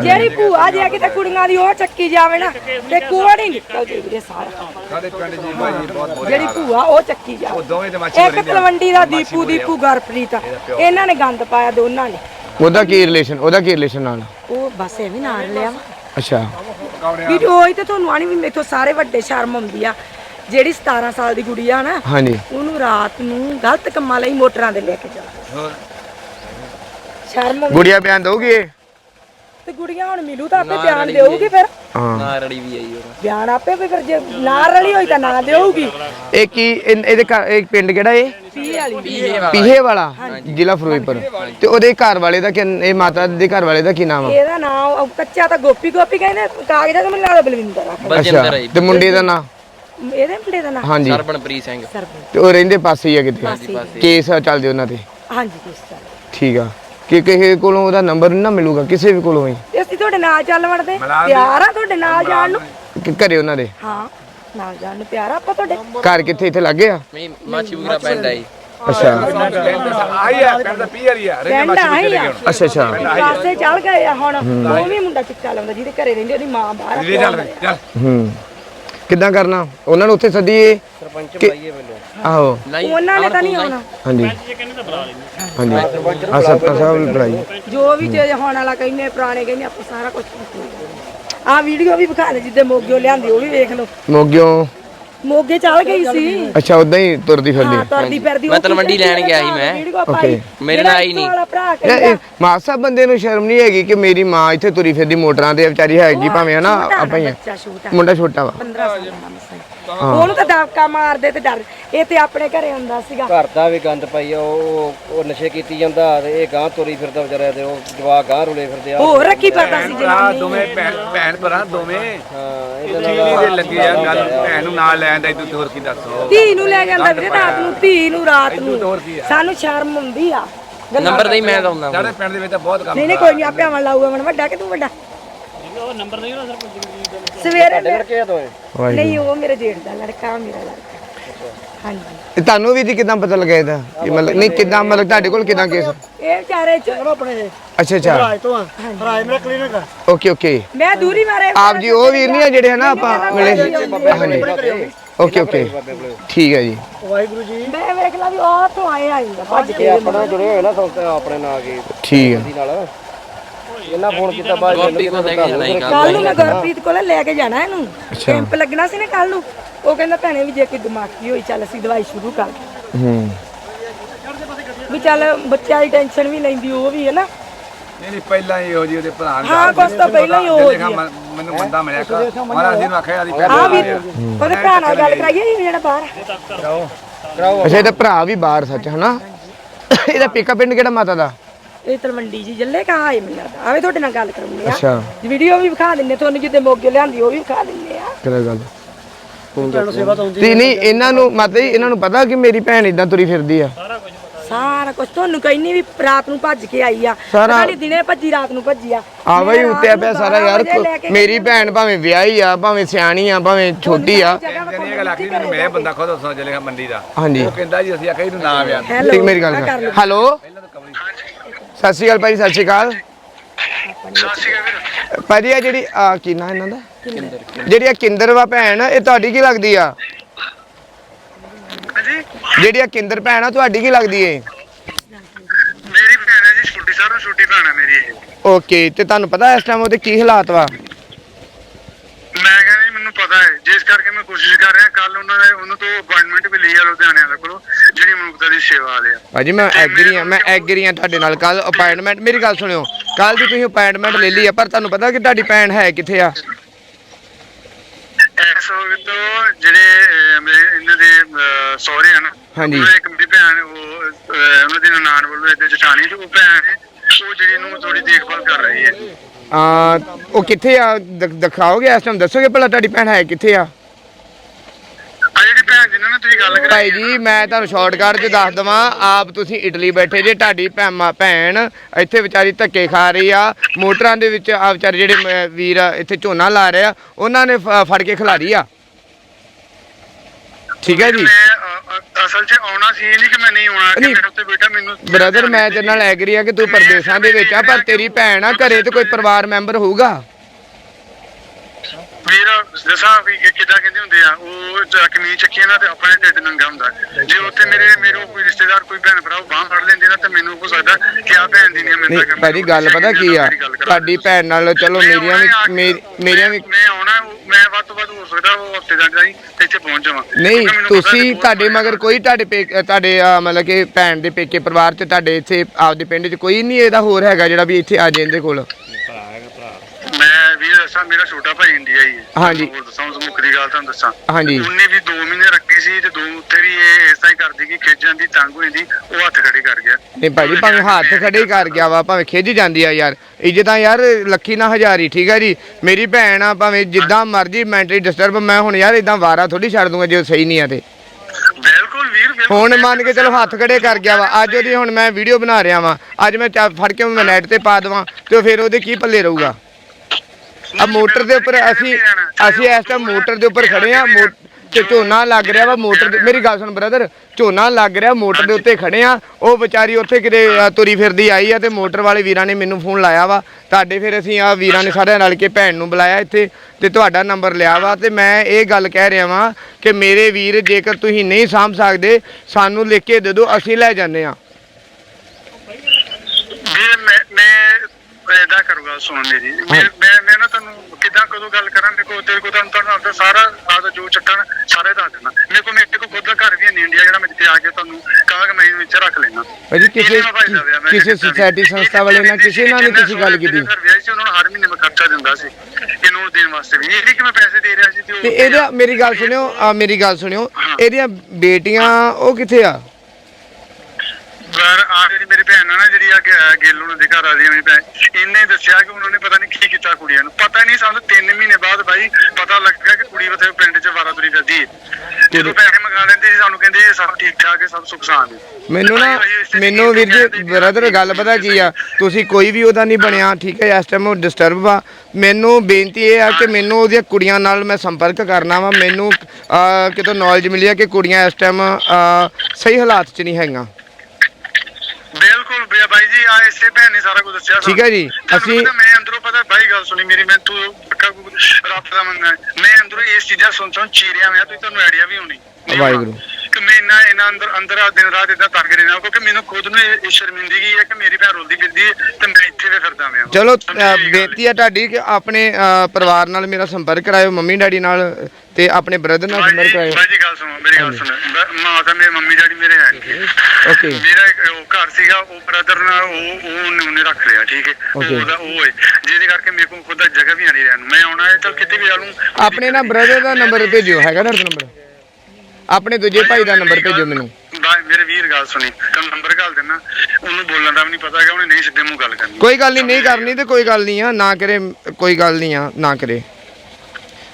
ਜਿਹੜੀ ਭੂਆ ਜੇ ਕਿਤੇ ਕੁੜੀਆਂ ਦੀ ਉਹ ਚੱਕੀ ਜਾਵੇ ਨਾ ਤੇ ਕੋੜ ਹੀ ਨਿਕਲ ਜੇ ਵੀਰੇ ਸਾਰਾ। ਸਾਡੇ ਪਿੰਡ ਜੀ ਬਾਈ ਜੀ ਬਹੁਤ ਬਹੁਤ ਜਿਹੜੀ ਭੂਆ ਉਹ ਚੱਕੀ ਉਹ ਜਾਵੇ ਦੋਵੇਂ ਤੇ ਮਾਛੀ ਇੱਕ ਤਲਵੰਡੀ ਦਾ ਦੀਪੂ ਦੀਪੂ ਗਰਪ੍ਰੀਤ ਇਹਨਾਂ ਨੇ ਗੰਦ ਪਾਇਆ ਦੋਨਾਂ ਨੇ। ਉਹਦਾ ਕੀ ਰਿਲੇਸ਼ਨ ਉਹਦਾ ਕੀ ਰਿਲੇਸ਼ਨ ਨਾਲ? ਉਹ ਬਸ ਐਵੇਂ ਨਾਲ ਲਿਆ ਵਾ। ਅੱਛਾ। ਵੀ ਉਹੀ ਤੇ ਤੁਹਾਨੂੰ ਆਣੀ ਵੀ ਮੇਥੋਂ ਸਾਰੇ ਵੱਡੇ ਸ਼ਰਮ ਆਉਂਦੀ ਆ। ਜਿਹੜੀ 17 ਸਾਲ ਦੀ ਕੁੜੀ ਆ ਨਾ ਹਾਂਜੀ। ਉਹਨੂੰ ਰਾਤ ਨੂੰ ਗਲਤ ਕੰਮਾਂ ਲਈ ਮੋਟਰਾਂ ਦੇ ਲੈ ਕੇ ਹੋਰ? ਸ਼ਰਮ ਆਉਂਦੀ। ਗੁੜੀਆ ਬਿਆਨ ਦਊਗੀ ਇਹ? ਤੇ ਗੁੜੀਆਂ ਹੁਣ ਮਿਲੂ ਤਾਂ ਆਪੇ ਬਿਆਨ ਦੇਊਗੀ ਫਿਰ। ਹਾਂ। ਨਾ ਰੜੀ ਵੀ ਆਈ ਉਹ ਬਿਆਨ ਆਪੇ ਵੀ ਫਿਰ ਜੇ ਨਾ ਰਲੀ ਹੋਈ ਤਾਂ ਨਾ ਦੇਊਗੀ। ਇਹ ਕੀ ਇਹ- ਇਹਦੇ ਘਰ ਇਹ ਪਿੰਡ ਕਿਹੜਾ ਇਹ? ਪੀ ਵਾਲੀ। ਪੀਹੇ ਵਾਲਾ ਜ਼ਿਲ੍ਹਾ ਫਿਰੋਜ਼ਪੁਰ। ਤੇ ਉਹਦੇ ਘਰ ਵਾਲੇ ਦਾ ਕੀ ਇਹ ਮਾਤਾ ਦੇ ਘਰ ਵਾਲੇ ਦਾ ਕੀ ਨਾਮ ਆ? ਇਹਦਾ ਨਾਮ ਕੱਚਾ ਤਾਂ ਗੋਪੀ ਗੋਪੀ ਕਹਿੰਦੇ ਕਾਗਜ਼ਾਂ ਤੇ ਮੈਨੂੰ ਲੱਗਦਾ ਬਲਵਿੰਦਰ ਆ। ਬਲਜਿੰਦਰ ਆਈ ਤੇ ਮੁੰਡੇ ਦਾ ਨਾਂ? ਇਹਦੇ ਮੁੰਡੇ ਦਾ ਨਾਮ? ਹਾਂਜੀ। ਸਰਬਨਪ੍ਰੀਤ ਸਿੰਘ। ਸਰਬਨ ਤੇ ਉਹ ਰਹਿੰਦੇ ਪਾਸੇ ਹੀ ਆ ਕਿਤੇ? ਕੇਸ ਆ ਚੱਲਦੇ ਉਹਨਾਂ ਤੇ ਹਾਂਜੀ ਕਿਸ ਤਰ੍ਹਾਂ ਠੀਕ ਆ। ਕਿ ਕਿਸੇ ਕੋਲੋਂ ਉਹਦਾ ਨੰਬਰ ਨਾ ਮਿਲੂਗਾ ਕਿਸੇ ਵੀ ਕੋਲੋਂ ਹੀ ਤੇ ਅਸੀਂ ਤੁਹਾਡੇ ਨਾਲ ਚੱਲ ਵੜਦੇ। ਪਿਆਰ ਆ ਤੁਹਾਡੇ ਨਾਲ ਜਾਣ ਨੂੰ? ਕਿ ਘਰੇ ਉਹਨਾਂ ਦੇ? ਹਾਂ ਨਾਲ ਜਾਣ ਨੂੰ ਪਿਆਰ ਆ ਆਪਾਂ ਤੁਹਾਡੇ? ਘਰ ਕਿੱਥੇ ਇੱਥੇ ਲੱਗੇ ਆ? ਮੈਂ ਮਾਛੀ ਬੁਗਰਾ ਪਿੰਡ ਆਈ ਅੱਛਾ। ਆਈ ਆ ਪਿੰਡ ਦਾ ਪੀ ਵਾਲੀ ਆ ਰਹਿੰਦੇ ਪਿੰਡ ਚਲੇ ਆ। ਗਏ ਅੱਛਾ ਅੱਛਾ। ਰਾਸਤੇ ਚੱਲ ਗਏ ਆ ਹੁਣ ਉਹ ਵੀ ਮੁੰਡਾ ਚਿੱਟਾ ਲਾਉਂਦਾ ਜਿਹਦੇ ਘਰੇ ਰਹਿੰਦੀ ਉਹਦੀ ਮਾਂ ਬਾਹਰ ਆ, ਚੱਲ ਚੱਲ। ਹੂੰ। ਕਿੱਦਾਂ ਕਰਨਾ? ਉਹਨਾਂ ਨੂੰ ਉੱਥੇ ਸੱਦੀਏ। ਸਰਪੰਚ ਬਾਈਏ ਮੈਨੂੰ। ਆਹੋ। ਨਹੀਂ ਉਹਨਾਂ ਨੇ ਤਾਂ ਨਹੀਂ ਆਉਣਾ। ਹਾਂਜੀ। ਜੇ ਕਹਿੰਦੇ ਤਾਂ ਬੁਲਾ ਲੈਂਦੇ। ਹਾਂਜੀ। ਆ ਸਰਪੰਚ ਸਾਹਿਬ ਨੂੰ ਬੁਲਾਈ। ਜੋ ਵੀ ਜੇ ਹੋਣ ਵਾਲਾ ਕਹਿੰਦੇ ਪੁਰਾਣੇ ਕਹਿੰਦੇ ਆਪਾਂ ਸਾਰਾ ਕੁਝ ਆ ਵੀਡੀਓ ਵੀ ਵਿਖਾ ਦੇ ਜਿੱਦੇ ਮੋਗਿਓ ਲਿਆਂਦੀ ਉਹ ਵੀ ਵੇਖ ਲਓ। ਮੋਗਿਓ। ਮੋਗੇ ਚੱਲ ਗਈ ਸੀ ਅੱਛਾ ਉਦਾਂ ਹੀ ਤੁਰਦੀ ਫਿਰਦੀ ਹਾਂ ਤੁਰਦੀ ਫਿਰਦੀ ਮੈਂ ਤਲਵੰਡੀ ਲੈਣ ਗਿਆ ਸੀ ਮੈਂ। Okay. ਮੇਰੇ ਨਾਲ ਆਈ ਨਹੀਂ। ਵਾਲਾ ਭਰਾ ਇਹ- ਕਹਿੰਦਾ ਇਹ ਮਾਸਾ ਬੰਦੇ ਨੂੰ ਸ਼ਰਮ ਨਹੀਂ ਹੈਗੀ ਕਿ ਮੇਰੀ ਮਾਂ ਇੱਥੇ ਤੁਰੀ ਫਿਰਦੀ ਮੋਟਰਾਂ ਤੇ ਵਿਚਾਰੀ ਹੈਗੀ ਭਾਵੇਂ ਹਨਾ ਆਪਾਂ ਹੀ ਆ। ਬੱਚਾ ਛੋਟਾ ਮੁੰਡਾ ਛੋਟਾ ਵਾ 15 ਸਾਲ ਦਾ ਮਸਾਂ ਉਹਨੂੰ ਤਾਂ ਦਬਕਾ ਮਾਰਦੇ ਤੇ ਡਰ। ਇਹ ਤੇ ਆਪਣੇ ਘਰੇ ਹੁੰਦਾ ਸੀਗਾ। ਘਰ ਦਾ ਵੀ ਗੰਦ ਪਾਈ ਆ ਉਹ ਉਹ ਨਸ਼ੇ ਕੀਤੀ ਜਾਂਦਾ ਤੇ ਇਹ ਗਾਂ ਤੁਰੀ ਫਿਰਦਾ ਵਿਚਾਰਿਆ ਤੇ ਉਹ ਜਵਾਕ ਗਾਂ ਰੁਲੇ ਫਿਰਦੇ ਆ। ਹੋਰ ਰੱਖੀ ਪਤਾ ਸੀ ਆ ਜਨਾਨੀ ਦੋਵੇਂ ਭੈਣ ਭੈਣ ਭਰਾ ਦੋਵੇਂ। ਹਾਂ ਇਹਦੇ ਚੀਲੀ ਦੇ ਲੱਗੇ ਆ ਗੱਲ ਭੈਣ ਨੂੰ ਨਾਲ ਲੈ ਆਂਦਾ ਤੂੰ ਹੋਰ ਕੀ ਦੱਸੋ। ਧੀ ਨੂੰ ਲੈ ਜਾਂਦਾ ਵੀਰੇ ਰਾਤ ਨੂੰ ਧੀ ਨੂੰ ਰਾਤ ਨੂੰ। ਸਾਨੂੰ ਸ਼ਰਮ ਹੁੰਦੀ ਆ। ਗੱਲਾਂ ਨੰਬਰ ਦੇ ਹੀ ਮੈਂ ਲਾਉਂਦਾ ਸਾਡੇ ਪਿੰਡ ਦੇ ਵਿੱਚ ਤਾਂ ਬਹੁਤ ਕੰਮ ਨਹੀਂ ਨਹੀਂ ਕੋਈ ਨਹੀਂ ਆਪੇ ਆਵਣ ਲਾਊਗਾ ਮਨ ਵੱਡਾ ਕਿ ਤੂੰ ਵੱਡਾ? ਉਹ ਨੰਬਰ ਨਹੀਂ ਨਾ ਸਰਪੰਚ ਜੀ ਸਵੇਰੇ ਮੈਂ- ਲੜਕੇ ਆ ਦੋਵੇਂ? ਨਹੀਂ ਉਹ ਮੇਰੇ ਜੇਠ ਦਾ ਲੜਕਾ ਮੇਰਾ ਲੜਕਾ। ਹਾਂਜੀ। ਤੇ ਤੁਹਾਨੂੰ ਵੀ ਜੀ ਕਿਦਾਂ ਪਤਾ ਲੱਗਾ ਇਹਦਾ? ਕਿ ਮਤਲਬ ਨਹੀਂ ਕਿਦਾਂ ਮਤਲਬ ਤੁਹਾਡੇ ਕੋਲ ਕਿਦਾਂ ਕੇਸ? ਇਹ ਵਿਚਾਰੇ ਚ ਆਪਣੇ। ਅੱਛਾ ਅੱਛਾ। ਰਾਜ ਮੇਰਾ ਕਲੀਨਿਕ ਓਕੇ ਓਕੇ। ਮੈਂ ਦੂਰੀ ਮਾਰੇ ਆਪ ਜੀ ਉਹ ਵੀਰ ਨਹੀਂ ਆ ਜਿਹੜੇ ਹਨਾ ਆਪਾਂ ਮਿਲੇ ਹਾਂਜੀ। Okay okay. ਠੀਕ ਹੈ ਜੀ। ਵਾਹਿਗੁਰੂ ਜੀ। ਮੈਂ ਵੇਖ ਲਾ ਵੀ ਉਹ ਤੋਂ ਆਏ ਆਈਂਦਾ ਭੱਜ ਕੇ ਇਹ ਆਪਣਾ ਜੁੜੇ ਹੋਏ ਨਾ ਸੰਸਥਾ ਆਪਣੇ ਨਾਲ ਕੀ ਠੀਕ ਹੈ ਦੀ ਨਾਲ। ਇਹਨਾਂ ਫੋਨ ਕੀਤਾ ਬਾਅਦ ਗੋਪੀ ਕੋ ਲੈ ਕੇ ਜਾਣਾ ਹੀ ਕੱਲ ਨੂੰ ਮੈਂ ਗੁਰਪ੍ਰੀਤ ਕੋਲ ਲੈ ਕੇ ਜਾਣਾ ਇਹਨੂੰ। ਕੈਂਪ ਲੱਗਣਾ ਸੀ ਨਾ ਕੱਲ ਨੂੰ। ਉਹ ਕਹਿੰਦਾ ਭੈਣੇ ਵੀ ਜੇ ਕੋਈ ਦਿਮਾਗੀ ਹੋਈ ਚੱਲ ਅਸੀਂ ਦਵਾਈ ਸ਼ੁਰੂ ਕਰ ਹੂੰ। ਵੀ ਚੱਲ ਬੱਚਿਆਂ ਦੀ ਟੈਨਸ਼ਨ ਵੀ ਲੈਂਦੀ ਉਹ ਵੀ ਹੈ ਨਾ। ਨਹੀਂ ਨਹੀਂ ਪਹਿਲਾਂ ਹੀ ਇਹੋ ਜੀ ਉਹਦੇ ਭਰਾ ਨੇ ਹਾਂ, ਕੁਛ ਤਾਂ ਪਹਿਲਾਂ ਹੀ ਉਹੋ ਜਿਹੀ ਆ। ਮੈਨੂੰ ਬੰਦਾ ਮਿਲਿਆ ਮਹਾਰਾਜ ਜੀ ਨੂੰ ਆਖਿਆ ਆਦੀ ਪੈਰ ਆ ਵੀਰ ਉਹਦੇ ਭਰਾ ਨਾਲ ਗੱਲ ਕਰਾਈਏ ਜਿਹੜਾ ਬਾਹਰ ਆ। ਅੱਛਾ ਇਹਦਾ ਭਰਾ ਵੀ ਬਾਹਰ ਸੱਚ ਹਨਾ? ਇਹਦਾ ਪਿਕਅਪ ਪਿੰਡ ਕਿਹੜਾ ਮਾਤਾ ਦਾ? ਇਹ ਤਲਵੰਡੀ ਜੀ ਜੱਲੇ ਕਾ ਆਏ ਮੈਨੂੰ ਲੱਗਦਾ। ਆਵੇ ਤੁਹਾਡੇ ਨਾਲ ਗੱਲ ਆ। ਅੱਛਾ। ਵੀਡੀਓ ਵੀ ਵਿਖਾ ਦਿੰਨੇ ਤੁਹਾਨੂੰ ਜਿੱਦੇ ਮੋਗੇ ਲਿਆਂਦੀ ਉਹ ਵੀ ਵਿਖਾ ਦਿੰਨੇ ਆ। ਕਿਹੜਾ ਗੱਲ? ਤੇ ਨਹੀਂ ਇਹਨਾਂ ਨੂੰ ਮਾਤਾ ਜੀ ਇਹਨਾਂ ਨੂੰ ਪਤਾ ਕਿ ਮੇਰੀ ਭੈਣ ਇਦਾਂ ਤੁਰੀ ਫਿਰਦੀ ਆ? ਸਾਰਾ ਕੁਝ ਤੁਹਾਨੂੰ ਕਹਿੰਨੀ ਵੀ ਰਾਤ ਨੂੰ ਭੱਜ ਕੇ ਆਈ ਆ। ਸਾਰਾ- ਸਾਡੀ ਦਿਨੇ ਭੱਜੀ ਰਾਤ ਨੂੰ ਭੱਜੀ ਆ। ਆ ਬਈ ਮੈਂ ਉੱਤੇ ਪਿਆ ਸਾਰਾ ਯਾਰ ਮੇਰੀ ਭੈਣ ਭਾਵੇਂ ਵਿਆਹੀ ਆ ਭਾਵੇਂ ਸਿਆਣੀ ਆ ਭਾਵੇਂ ਛੋਟੀ ਆ। ਇਹ ਗੱਲ ਆਖੀ ਮੈਨੂੰ ਮੈਂ ਬੰਦਾ ਖੁਦ ਦੱਸਣਾ ਚੱਲੇਗਾ ਮੰਡੀ ਦਾ। ਹਾਂਜੀ। ਉਹ ਕਹਿੰਦਾ ਜੀ ਅਸੀਂ ਆਖਿਆ ਇਹਨੂੰ ਨਾ ਵਿਆਹ। ਹੈਲੋ ਠੀਕ ਮੇਰੀ ਗੱਲ ਸੁਣ। ਹੈਲੋ ਸਤਿ ਸ਼੍ਰੀ ਅਕਾਲ ਭਾਈ ਸਤਿ ਸ਼੍ਰੀ ਅਕਾਲ। ਭਾਜੀ ਆ ਜਿਹੜੀ ਆ ਕੀ ਨਾਂ ਇਹਨਾਂ ਦਾ? ਜਿਹੜੀ ਆ ਕਿੰਦਰ ਵਾ ਭੈਣ ਇਹ ਤੁਹਾਡੀ ਕੀ ਲੱਗਦੀ ਆ? ਜਿਹੜੀ ਆ ਕਿੰਦਰ ਭੈਣ ਆ ਤੁਹਾਡੀ ਕੀ ਲੱਗਦੀ ਏ? ਮੇਰੀ ਭੈਣ ਹੈ ਜੀ ਛੋਟੀ ਸਾਰਿਆਂ ਨੂੰ ਛੋਟੀ ਭੈਣ ਹੈ ਮੇਰੀ ਇਹ। ਓਕੇ ਤੇ ਤੁਹਾਨੂੰ ਪਤਾ ਇਸ ਟਾਈਮ ਉਹਦੇ ਕੀ ਹਾਲਾਤ ਵਾ? ਪਤਾ ਹੈ। ਜਿਸ ਕਰਕੇ ਮੈਂ ਕੋਸ਼ਿਸ਼ ਕਰ ਰਿਹਾ ਕੱਲ ਉਹਨਾਂ ਨੇ ਉਹਨਾਂ ਤੋਂ ਅਪਾਇੰਟਮੈਂਟ ਵੀ ਲਈ ਆ ਲੁਧਿਆਣੇ ਵਾਲੇ ਕੋਲੋਂ ਜਿਹੜੀ ਮਨੁੱਖਤਾ ਦੀ ਸੇਵਾ ਵਾਲੇ ਆ। ਭਾਜੀ ਮੈਂ ਐਗਰੀ ਆ ਮੈਂ ਐਗਰੀ ਆ ਤੁਹਾਡੇ ਨਾਲ। ਕੱਲ ਅਪਾਇੰਟਮੈਂਟ ਮੇਰੀ ਗੱਲ ਸੁਣਿਓ ਕੱਲ ਦੀ ਤੁਸੀਂ ਅਪਾਇੰਟਮੈਂਟ ਲੈ ਲਈ ਆ ਪਰ ਤੁਹਾਨੂੰ ਪਤਾ ਕਿ ਤੁਹਾਡੀ ਭੈਣ ਹੈ ਕਿੱਥੇ ਆ? ਇਸ ਵਕਤ ਜਿਹੜੇ ਮੇਰੇ ਇਹਨਾਂ ਦੇ ਸਹੁਰੇ ਹਨ ਹਾਂਜੀ। ਇੱਕ ਮੇਰੀ ਭੈਣ ਉਹ ਉਹਨਾਂ ਦੀ ਨਾਨ ਵੱਲੋਂ ਇੱਥੇ ਜਠਾਣੀ ਤੇ ਉਹ ਭੈਣ ਉਹ ਜਿਹੜੀ ਨੂੰ ਥੋੜੀ ਦੇਖਭਾਲ ਕਰ ਰਹੀ ਹੈ। ਆ ਉਹ ਕਿੱਥੇ ਆ? ਦ- ਦਿਖਾਓਗੇ ਇਸ ਟਾਈਮ ਦੱਸੋਗੇ ਭਲਾ ਤੁਹਾਡੀ ਭੈਣ ਹੈ ਕਿੱਥੇ ਆ? ਆ ਜਿਹੜੀ ਭੈਣ ਜਿਨ੍ਹਾਂ ਨਾਲ ਤੁਸੀਂ ਗੱਲ ਕਰਾਈ ਭਾਈ ਜੀ ਮੈਂ ਤੁਹਾਨੂੰ ਸ਼ਾਰਟਕਟ 'ਚ ਦੱਸ ਦਵਾਂ। ਆਪ ਤੁਸੀਂ ਇਟਲੀ ਬੈਠੇ ਜੇ ਤੁਹਾਡੀ ਭੈਮਾ ਭੈਣ ਇੱਥੇ ਵਿਚਾਰੀ ਧੱਕੇ ਖਾ ਰਹੀ ਆ। ਮੋਟਰਾਂ ਦੇ ਵਿੱਚ ਆ ਵਿਚਾਰੇ ਜਿਹੜੇ ਮ- ਵੀਰ ਆ, ਇੱਥੇ ਝੋਨਾ ਲਾ ਰਹੇ। ਆ ਉਹਨਾਂ ਨੇ ਫ- ਫੜ ਕੇ ਖਿਲਾਰੀ ਆ। ਠੀਕ ਹੈ ਜੀ। ਮੈਂ ਅ, ਅ, ਅਸਲ 'ਚ ਆਉਣਾ ਸੀ ਇਹ ਨਹੀਂ ਕਿ ਮੈਂ ਨਹੀਂ ਆਉਣਾ ਕਿ ਨਹੀਂ। ਮੇਰੇ ਉੱਤੇ ਬੇਟਾ ਮੈਨੂੰ ਬ੍ਰਦਰ ਮੈਂ ਤੇਰੇ ਨਾਲ ਐਗਰੀ ਆ ਕਿ ਤੂੰ ਪਰਦੇਸਾਂ ਦੇ ਵਿੱਚ ਆ ਪਰ ਤੇਰੀ ਭੈਣ ਆ ਘਰੇ ਤੇ ਕੋਈ ਪਰਿਵਾਰ ਮੈਂਬਰ ਹੋਊਗਾ? ਵੀਰ ਦੱਸਾਂ ਵੀ ਕਿ ਕਿੱਦਾਂ ਕਹਿੰਦੇ ਹੁੰਦੇ ਆ ਉਹ ਜਾ ਕੇ ਮੀਂਹ ਚੱਕੀਏ ਨਾ ਤੇ ਆਪਣੇ ਢਿੱਡ ਨੰਗਾ ਹੁੰਦਾ। ਜੇ ਉੱਥੇ ਮੇਰੇ ਮੇਰੇ ਕੋਈ ਰਿਸ਼ਤੇਦਾਰ ਕੋਈ ਭੈਣ ਭਰਾ ਉਹ ਬਾਂਹ ਫੜ ਲੈਂਦੇ ਨਾ ਤੇ ਮੈਨੂੰ ਹੋ ਸਕਦਾ ਕਿ ਆ ਭੈਣ ਦੀ ਨਹੀਂ ਮੈਂ ਨਹੀਂ ਭਾਜੀ ਗੱਲ ਪਤਾ ਕੀ ਆ? ਤੁਹਾਡੀ ਭੈਣ ਨਾਲ ਚਲੋ ਮੇਰੀਆਂ ਵੀ ਮੇਰੀ- ਮੇਰੀਆਂ ਵੀ ਮੈਂ ਆਉਣਾ ਉਹ- ਮੈਂ ਵੱਧ ਤੋਂ ਵੱਧ ਹੋ ਸਕਦਾ ਉਹ ਹਫ਼ਤੇ ਪਹੁੰਚ ਜਾਵਾਂ। ਨਹੀਂ ਤੁਸੀਂ ਤੁਹਾਡੇ ਮਗਰ ਕੋਈ ਤੁਹਾਡੇ ਪੇ ਤੁਹਾਡੇ ਅਹ, ਮਤਲਬ ਕਿ ਭੈਣ ਦੇ ਪੇਕੇ ਪਰਿਵਾਰ ਚ ਤੁਹਾਡੇ ਇੱਥੇ ਆਪਦੇ ਪਿੰਡ 'ਚ ਕੋਈ ਨਹੀਂ ਇਹਦਾ ਹੋਰ ਹੈਗਾ ਜਿਹੜਾ ਵੀ ਇੱਥੇ ਆ ਜੇ ਇਹਦੇ ਕੋਲ। ਦੱਸਾਂ ਮੇਰਾ ਛੋਟਾ ਭਾਈ ਇੰਡੀਆ ਹੀ ਹੈ। ਹਾਂਜੀ। ਹੋਰ ਦੱਸਾਂ ਉਸ ਮੁੱਖ ਦੀ ਗੱਲ ਤੁਹਾਨੂੰ ਦੱਸਾਂ। ਹਾਂਜੀ। ਉਹਨੇ ਵੀ 2 ਮਹੀਨੇ ਰੱਖੀ ਸੀ ਤੇ ਦੋ ਉੱਥੇ ਵੀ ਇਹ ਇਸ ਤਰ੍ਹਾਂ ਹੀ ਕਰਦੀ ਕਿ ਖਿੱਚ ਜਾਂਦੀ ਤੰਗ ਹੋ ਜਾਂਦੀ ਉਹ ਹੱਥ ਖੜੇ ਕਰ ਗਿਆ। ਨਹੀਂ ਭਾਜੀ ਭਾਵੇਂ ਹੱਥ ਖੜੇ ਹੀ ਕਰ ਗਿਆ ਵਾ ਭਾਵੇਂ ਖਿੱਚ ਜਾਂਦੀ ਆ ਯਾਰ। ਇੱਜ਼ਤਾਂ ਯਾਰ ਲੱਖੀ ਨਾ ਹਜ਼ਾਰੀ ਠੀਕ ਆ ਜੀ? ਮੇਰੀ ਭੈਣ ਆ ਭਾਵੇਂ ਜਿੱਦਾਂ ਮਰਜ਼ੀ ਮੈਂਟਲੀ ਡਿਸਟਰਬ ਮੈਂ ਹੁਣ ਯਾਰ ਇਦਾਂ ਵਾਰਾ ਥੋੜੀ ਛੱਡ ਦੂੰਗਾ ਜੇ ਉਹ ਸਹੀ ਨਹੀਂ ਆ ਤੇ। ਬਿਲਕੁਲ ਵੀਰ ਬਿਲਕੁਲ ਹੁਣ ਮੰਨ ਕੇ ਚਲੋ ਹੱਥ ਖੜੇ ਕਰ ਗਿਆ ਵਾ। ਅੱਜ ਉਹਦੀ ਹੁਣ ਮੈਂ ਵੀਡੀਓ ਬਣਾ ਰਿਹਾ ਵਾਂ। ਅੱਜ ਮੈਂ ਚਾ- ਫੜ ਕੇ ਮੈਂ ਨੈਟ ਤੇ ਪਾ ਦੇਵਾਂ ਤੇ ਫਿਰ ਉਹਦੇ ਕੀ ਪੱਲੇ ਰਹੂਗਾ? ਆ ਮੋਟਰ ਦੇ ਉੱਪਰ ਅਸੀਂ ਅਸੀਂ ਇਸ ਟਾਈਮ ਮੋਟਰ ਦੇ ਉੱਪਰ ਖੜੇ ਆ ਤੇ ਝੋਨਾ ਲੱਗ ਰਿਹਾ ਵਾ ਮੋਟਰ ਦੇ ਮੇਰੀ ਗੱਲ ਸੁਣ ਬ੍ਰਦਰ ਝੋਨਾ ਲੱਗ ਰਿਹਾ ਮੋਟਰ ਦੇ ਉੱਤੇ ਖੜੇ ਆ। ਉਹ ਵਿਚਾਰੀ ਉੱਥੇ ਕਿਤੇ ਤੁਰੀ ਫਿਰਦੀ ਆਈ ਆ ਤੇ ਮੋਟਰ ਵਾਲੇ ਵੀਰਾਂ ਨੇ ਮੈਨੂੰ ਫੋਨ ਲਾਇਆ ਵਾ। ਤੁਹਾਡੇ ਫਿਰ ਅਸੀਂ ਆ ਵੀਰਾਂ ਨੇ ਸਾਰਿਆਂ ਰਲ ਕੇ ਭੈਣ ਨੂੰ ਬੁਲਾਇਆ ਇੱਥੇ ਤੇ ਤੁਹਾਡਾ ਨੰਬਰ ਲਿਆ ਵਾ ਤੇ ਮੈਂ ਇਹ ਗੱਲ ਕਹਿ ਰਿਹਾ ਵਾਂ ਕਿ ਮੇਰੇ ਵੀਰ ਜੇਕਰ ਤੁਸੀਂ ਨਹੀਂ ਸਾਂਭ ਸਕਦੇ ਸਾਨੂੰ ਲਿਖ ਕੇ ਦੇ ਦਿਓ ਅਸੀਂ ਲੈ ਜਾਂਦੇ ਆ ਮੈਂ ਇਦਾਂ ਕਰੂਗਾ ਸੁਣ ਮੇਰੀ ਮੈਂ ਮੈਂ ਮੈਂ ਨਾ ਤੁਹਾਨੂੰ ਕਿਦਾਂ ਕਦੋਂ ਗੱਲ ਕਰਾਂ ਮੇਰੇ ਕੋਲ ਤੇਰੇ ਕੋਲ ਤੁਹਾਨੂੰ ਤੁਹਾਨੂੰ ਆਪਦਾ ਸਾਰਾ ਆਪਦਾ ਜੋ ਚੱਕਣ ਸਾਰੇ ਦੱਸ ਦੇਣਾ। ਮੇਰੇ ਕੋਲ ਮੇਰੇ ਕੋਲ ਖੁਦ ਦਾ ਘਰ ਵੀ ਨਹੀਂ ਇੰਡੀਆ ਜਿਹੜਾ ਮੈਂ ਜਿੱਥੇ ਆ ਕੇ ਤੁਹਾਨੂੰ ਕਹਾਂਗਾ ਮੈਂ ਇੱਥੇ ਰੱਖ ਲੈਣਾ ਭਾਜੀ ਕਿਸੇ ਕਿਸੇ ਸੁਸਾਇਟੀ ਸੰਸਥਾ ਵਾਲੇ ਨਾਲ ਕਿਸੇ ਨਾਲ ਨਹੀਂ ਤੁਸੀਂ ਗੱਲ ਕੀਤੀ। ਸਰ ਵਿਆਹ ਸੀ ਉਹਨਾਂ ਨੂੰ ਹਰ ਮਹੀਨੇ ਮੈਂ ਖਰਚਾ ਦਿੰਦਾ ਸੀ ਇਹਨੂੰ ਦੇਣ ਵਾਸਤੇ ਵੀ। ਇਹ ਕਿ ਮੈਂ ਪੈਸੇ ਦੇ ਰਿਹਾ ਸੀ ਤੇ ਇਹਦਾ ਮੇਰੀ ਗੱਲ ਸੁਣਿਓ ਆ ਮੇਰੀ ਗੱਲ ਸੁਣਿਓ ਇਹਦੀਆਂ ਬੇਟੀਆਂ ਉਹ ਕਿੱਥੇ ਆ? ਪਰ ਆ ਜਿਹੜੀ ਮੇਰੀ ਭੈਣ ਆ ਨਾ ਜਿਹੜੀ ਆ ਗੇ- ਗਿੱਲ ਉਹਨਾਂ ਦੇ ਘਰ ਆ ਰਹੀ ਮੇਰੀ ਭੈਣ ਇਹਨੇ ਦੱਸਿਆ ਕਿ ਉਹਨਾਂ ਨੇ ਪਤਾ ਨਹੀਂ ਕੀ ਕੀਤਾ ਕੁੜੀਆਂ ਨੂੰ। ਪਤਾ ਨਹੀਂ ਸਾਨੂੰ 3 ਮਹੀਨੇ ਬਾਅਦ ਬਾਈ ਪਤਾ ਲੱਗਾ ਕਿ ਕੁੜੀ ਉੱਥੇ ਪਿੰਡ 'ਚ ਵਾਰਾ ਤੁਰੀ ਫਿਰਦੀ ਹੈ ਜਦੋਂ ਪੈਸੇ ਮੰਗਾ ਲੈਂਦੇ ਸੀ ਸਾਨੂੰ ਕਹਿੰਦੇ ਸਭ ਠੀਕ ਠਾਕ ਹੈ ਸਭ ਸੁੱਖ ਸਾਂਦ ਹੈ ਮੈਨੂੰ ਨਾ ਮੈਨੂੰ ਵੀਰ ਜੀ ਬ੍ਰਦਰ ਗੱਲ ਪਤਾ ਕੀ ਆ? ਤੁਸੀਂ ਕੋਈ ਵੀ ਉਹਦਾ ਨਹੀਂ ਬਣਿਆ ਠੀਕ ਹੈ ਇਸ ਟਾਈਮ ਉਹ ਡਿਸਟਰਬ ਆ ਮੈਨੂੰ ਬੇਨਤੀ ਇਹ ਆ ਕਿ ਮੈਨੂੰ ਉਹਦੀਆਂ ਕੁੜੀਆਂ ਨਾਲ ਮੈਂ ਸੰਪਰਕ ਕਰਨਾ ਵਾ। ਮੈਨੂੰ ਅਹ, ਕਿਤੋਂ ਨੌਲੇਜ ਮਿਲੀ ਆ ਕਿ ਕੁੜੀਆਂ ਇਸ ਟਾਈਮ ਸਹੀ ਹਾਲਾਤ 'ਚ ਨਹੀਂ ਹੈਗੀਆਂ। ਬਿਲਕੁਲ ਬਈ ਜੀ ਆ ਇਸੇ ਭੈਣ ਨੇ ਸਾਰਾ ਕੁਝ ਦੱਸਿਆ ਠੀਕ ਹੈ ਜੀ, ਅਸੀਂ- ਮੈਂ ਅੰਦਰੋਂ ਪਤਾ ਬਾਈ ਗੱਲ ਸੁਣੀ ਮੇਰੀ ਮੈਂ ਤੂੰ ਪੱਕਾ ਰੱਬ ਦਾ ਮੰਨਣਾ। ਮੈਂ ਅੰਦਰੋਂ ਇਸ ਚੀਜ਼ਾਂ ਸੁਣ ਸੁਣ ਚੀਰਿਆ ਹੋਇਆ ਤੁਸੀਂ ਤੁਹਾਨੂੰ ਆਈਡੀਆ ਵੀ ਹੋਣਾ। ਵਾਹਿਗੁਰੂ। ਕਿ ਮੈਂ ਇੰਨਾ ਇਹਨਾਂ ਅੰਦਰ ਅੰਦਰ ਆ ਦਿਨ ਰਾਤ ਇਦਾਂ ਤੰਗ ਰਹਿਣਾ ਕਿਉਂਕਿ ਮੈਨੂੰ ਖੁਦ ਨੂੰ ਇਹ ਸ਼ਰਮਿੰਦਗੀ ਹੈ ਕਿ ਮੇਰੀ ਭੈਣ ਰੋਲਦੀ ਫਿਰਦੀ ਹੈ ਤੇ ਮੈਂ ਇੱਥੇ ਵੀ ਫਿਰਦਾ ਮੈਂ ਚਲੋ ਅ, ਬੇਨਤੀ ਹੈ ਤੁਹਾਡੀ ਕਿ ਆਪਣੇ ਅ, ਪਰਿਵਾਰ ਨਾਲ ਮੇਰਾ ਸੰਪਰਕ ਕਰਾਇਓ ਮੰਮੀ ਡੈਡੀ ਨਾਲ ਤੇ ਆਪਣੇ ਬ੍ਰਦਰ ਨਾਲ ਸੰਪਰਕ ਕਰਾਇਓ। ਭਾਈ ਜੀ ਗੱਲ ਸੁਣੋ ਮੇਰੀ ਗੱਲ ਸੁਣੋ। ਬ- ਮਾਂ ਤਾਂ ਮੇਰੇ ਮੰਮੀ ਡੈਡੀ ਮੇਰੇ ਹੈ ਨਹੀਂ। ਓਕੇ। ਮੇਰਾ ਇੱਕ ਉਹ ਘਰ ਸੀਗਾ ਉਹ ਬ੍ਰਦਰ ਨਾਲ ਉਹ ਉਹ ਉਹਨੇ ਉਹਨੇ ਰੱਖ ਲਿਆ ਠੀਕ ਹੈ? Okay. ਉਹ ਉਹਦਾ ਉਹ ਹੈ। ਜਿਹਦੇ ਕਰਕੇ ਮੇਰੇ ਕੋਲ ਖੁਦ ਦਾ ਜਗ੍ਹਾ ਵੀ ਨਹੀਂ ਰਹਿਣ ਨੂੰ। ਮੈਂ ਆਉਣਾ ਹੈ ਤਾਂ ਕਿਤੇ ਵੀ ਆ ਲੂੰ। ਆਪਣੇ ਨਾ ਬ੍ਰਦਰ ਦਾ ਨੰਬਰ ਭੇਜਿਓ ਹੈਗਾ ਨਾ ਨੰਬਰ? ਆਪਣੇ ਦੂਜੇ ਭਾਈ ਦਾ ਨੰਬਰ ਭੇਜਿਓ ਮੈਨੂੰ। ਭਾਈ ਮੇਰੇ ਵੀਰ ਗੱਲ ਸੁਣੀ। ਤੈਨੂੰ ਨੰਬਰ ਘੱਲ ਦੇਣਾ ਉਹਨੂੰ ਬੋਲਣ ਦਾ ਵੀ ਨਹੀਂ ਪਤਾ ਹੈਗਾ ਉਹਨੇ ਨਹੀਂ ਸਿੱਧੇ ਮੂੰਹ ਗੱਲ ਕਰਨੀ। ਕੋਈ ਗੱਲ ਨਹੀਂ ਨਹੀਂ ਕਰਨੀ ਤੇ ਕੋਈ ਗੱਲ ਨਹੀਂ ਆ ਨਾ ਕਰੇ ਕੋਈ ਗੱਲ ਨਹੀਂ ਆ ਨਾ ਕਰੇ।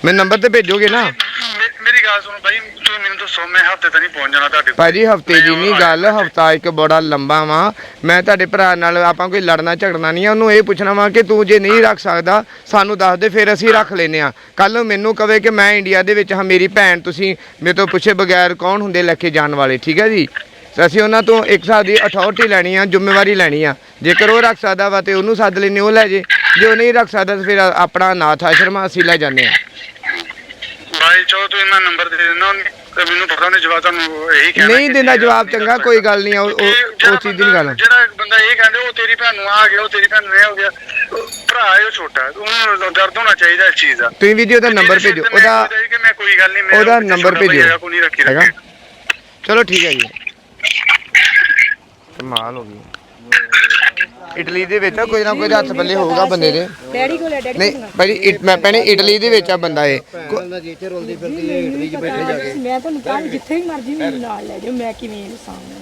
ਮੈਂ ਨੰਬਰ ਤੇ ਭੇਜੋਗੇ ਨਾ? ਮੇ- ਮੇਰੀ ਗੱਲ ਸੁਣੋ ਭਾਈ ਤੂੰ ਮੈਨੂੰ ਦੱਸੋ ਮੈਂ ਹਫ਼ਤੇ ਤੱਕ ਨਹੀਂ ਪਹੁੰਚ ਜਾਣਾ ਤੁਹਾਡੇ ਕੋਲ। ਭਾਜੀ ਹਫ਼ਤੇ ਦੀ ਨਹੀਂ ਗੱਲ ਹਫਤਾ ਇੱਕ ਬੜਾ ਲੰਬਾ ਵਾ। ਮੈਂ ਤੁਹਾਡੇ ਭਰਾ ਨਾਲ ਆਪਾਂ ਕੋਈ ਲੜਨਾ ਝਗੜਨਾ ਨਹੀਂ ਆ ਉਹਨੂੰ ਇਹ ਪੁੱਛਣਾ ਵਾ ਕਿ ਤੂੰ ਜੇ ਨਹੀਂ ਰੱਖ ਸਕਦਾ ਸਾਨੂੰ ਦੱਸ ਦੇ ਫਿਰ ਅਸੀਂ ਰੱਖ ਲੈਨੇ ਆ ਕੱਲ ਮੈਨੂੰ ਕਵੇ ਕਿ ਮੈਂ ਇੰਡੀਆ ਦੇ ਵਿੱਚ ਹਾਂ ਮੇਰੀ ਭੈਣ ਤੁਸੀਂ ਮੇਰੇ ਤੋਂ ਪੁੱਛੇ ਬਗੈਰ ਕੌਣ ਹੁੰਦੇ ਲੈ ਕੇ ਜਾਣ ਵਾਲੇ ਠੀਕ ਹੈ ਜੀ? ਤੇ ਅਸੀਂ ਉਹਨਾਂ ਤੋਂ ਇੱਕ ਹਿਸਾਬ ਦੀ ਅਥਾਰਟੀ ਲੈਣੀ ਆ ਜ਼ਿੰਮੇਵਾਰੀ ਲੈਣੀ ਆ। ਜੇਕਰ ਉਹ ਰੱਖ ਸਕਦਾ ਵਾ ਤੇ ਉਹਨੂੰ ਸੱਦ ਲੈਨੇ ਉਹ ਲੈ ਜੇ। ਜੇ ਉਹ ਨਹੀਂ ਰੱਖ ਸਕਦਾ ਤੇ ਫਿਰ ਆਪਣਾ ਅਨਾਥ ਆਸ਼ਰਮ ਅਸੀਂ ਲੈ ਜਾਂਦੇ ਆ ਭਾਈ ਚਲੋ ਤੂੰ ਇਹਨਾਂ ਨੰਬਰ ਦੇ ਦੇਣਾ ਉਹਨੇ ਤੇ ਮੈਨੂੰ ਪਤਾ ਨਹੀਂ ਜਵਾਬ ਤੁਹਾਨੂੰ ਇਹੀ ਕਹਿਣਾ ਨਹੀਂ ਕਿ ਦਿੰਦਾ ਜਿਹੜਾ ਜਵਾਬ ਚੰਗਾ ਕੋਈ ਗੱਲ ਨਹੀਂ ਉਹ ਉਹ- ਇਹ ਉਹ ਜਿਹੜਾ ਚੀਜ਼ ਦੀ ਨਹੀਂ ਗੱਲ ਬੰਦਾ- ਜਿਹੜਾ ਬੰਦਾ ਇਹ ਕਹਿੰਦੇ ਉਹ ਤੇਰੀ ਭੈਣ ਨੂੰ ਆ ਗਿਆ ਉਹ ਤੇਰੀ ਭੈਣ ਨੂੰ ਇਹ ਹੋ ਗਿਆ ਉਹ ਭਰਾ ਹੈ ਉਹ ਛੋਟਾ ਉਹਨੂੰ ਦਰਦ ਹੋਣਾ ਚਾਹੀਦਾ ਇਸ ਚੀਜ਼ ਦਾ। ਤੁਸੀਂ ਵੀਡੀਓ ਦਾ ਨੰਬਰ ਸਿਰ ਭੇਜੋ ਤੇ ਮੈਂ ਉਹਦਾ ਸੋਚਦਾ ਸੀ ਕਿ ਮੈਂ ਕੋਈ ਗੱਲ ਨਹੀਂ ਮੇਰਾ ਉਹਦਾ ਕੋਈ ਨੰਬਰ ਛੋਟਾ ਭਾਈ ਭੇਜਿਓ। ਹੈਗਾ, ਕੋਈ ਨਹੀਂ ਰੱਖੀ ਹੈਗਾ? ਰੱਖੀ। ਚਲੋ ਠੀਕ ਹੈ ਜੀ। ਕਮਾਲ ਹੋ ਗਈ। ਇਟਲੀ ਦੇ ਵਿੱਚ ਕੋਈ ਨਾ ਕੋਈ ਹੱਥ ਪੱਲੇ ਹੋਊਗਾ ਬੰਦੇ ਦੇ। ਡੈਡੀ ਕੋਲ ਹੈ ਡੈਡੀ ਨਹੀਂ ਭਾਈ ਇਟ- ਮੈਂ ਪਹਿਲੇ ਇਟਲੀ ਦੇ ਵਿੱਚ ਆ ਬੰਦਾ ਇਹ। ਕੋ- ਦਾ ਜਿੱਥੇ ਰੋਲਦੀ ਫਿਰਦੀ ਹੈ ਇਟਲੀ 'ਚ ਬੈਠੇ ਜਾ ਕੇ। ਮੈਂ ਤੁਹਾਨੂੰ ਕੱਲ ਜਿੱਥੇ ਵੀ ਮਰਜ਼ੀ ਮੈਨੂੰ ਨਾਲ ਲੈ ਜਾਓ ਮੈਂ ਕਿਵੇਂ ਇਹਨੂੰ ਸਾਹਮਣੇ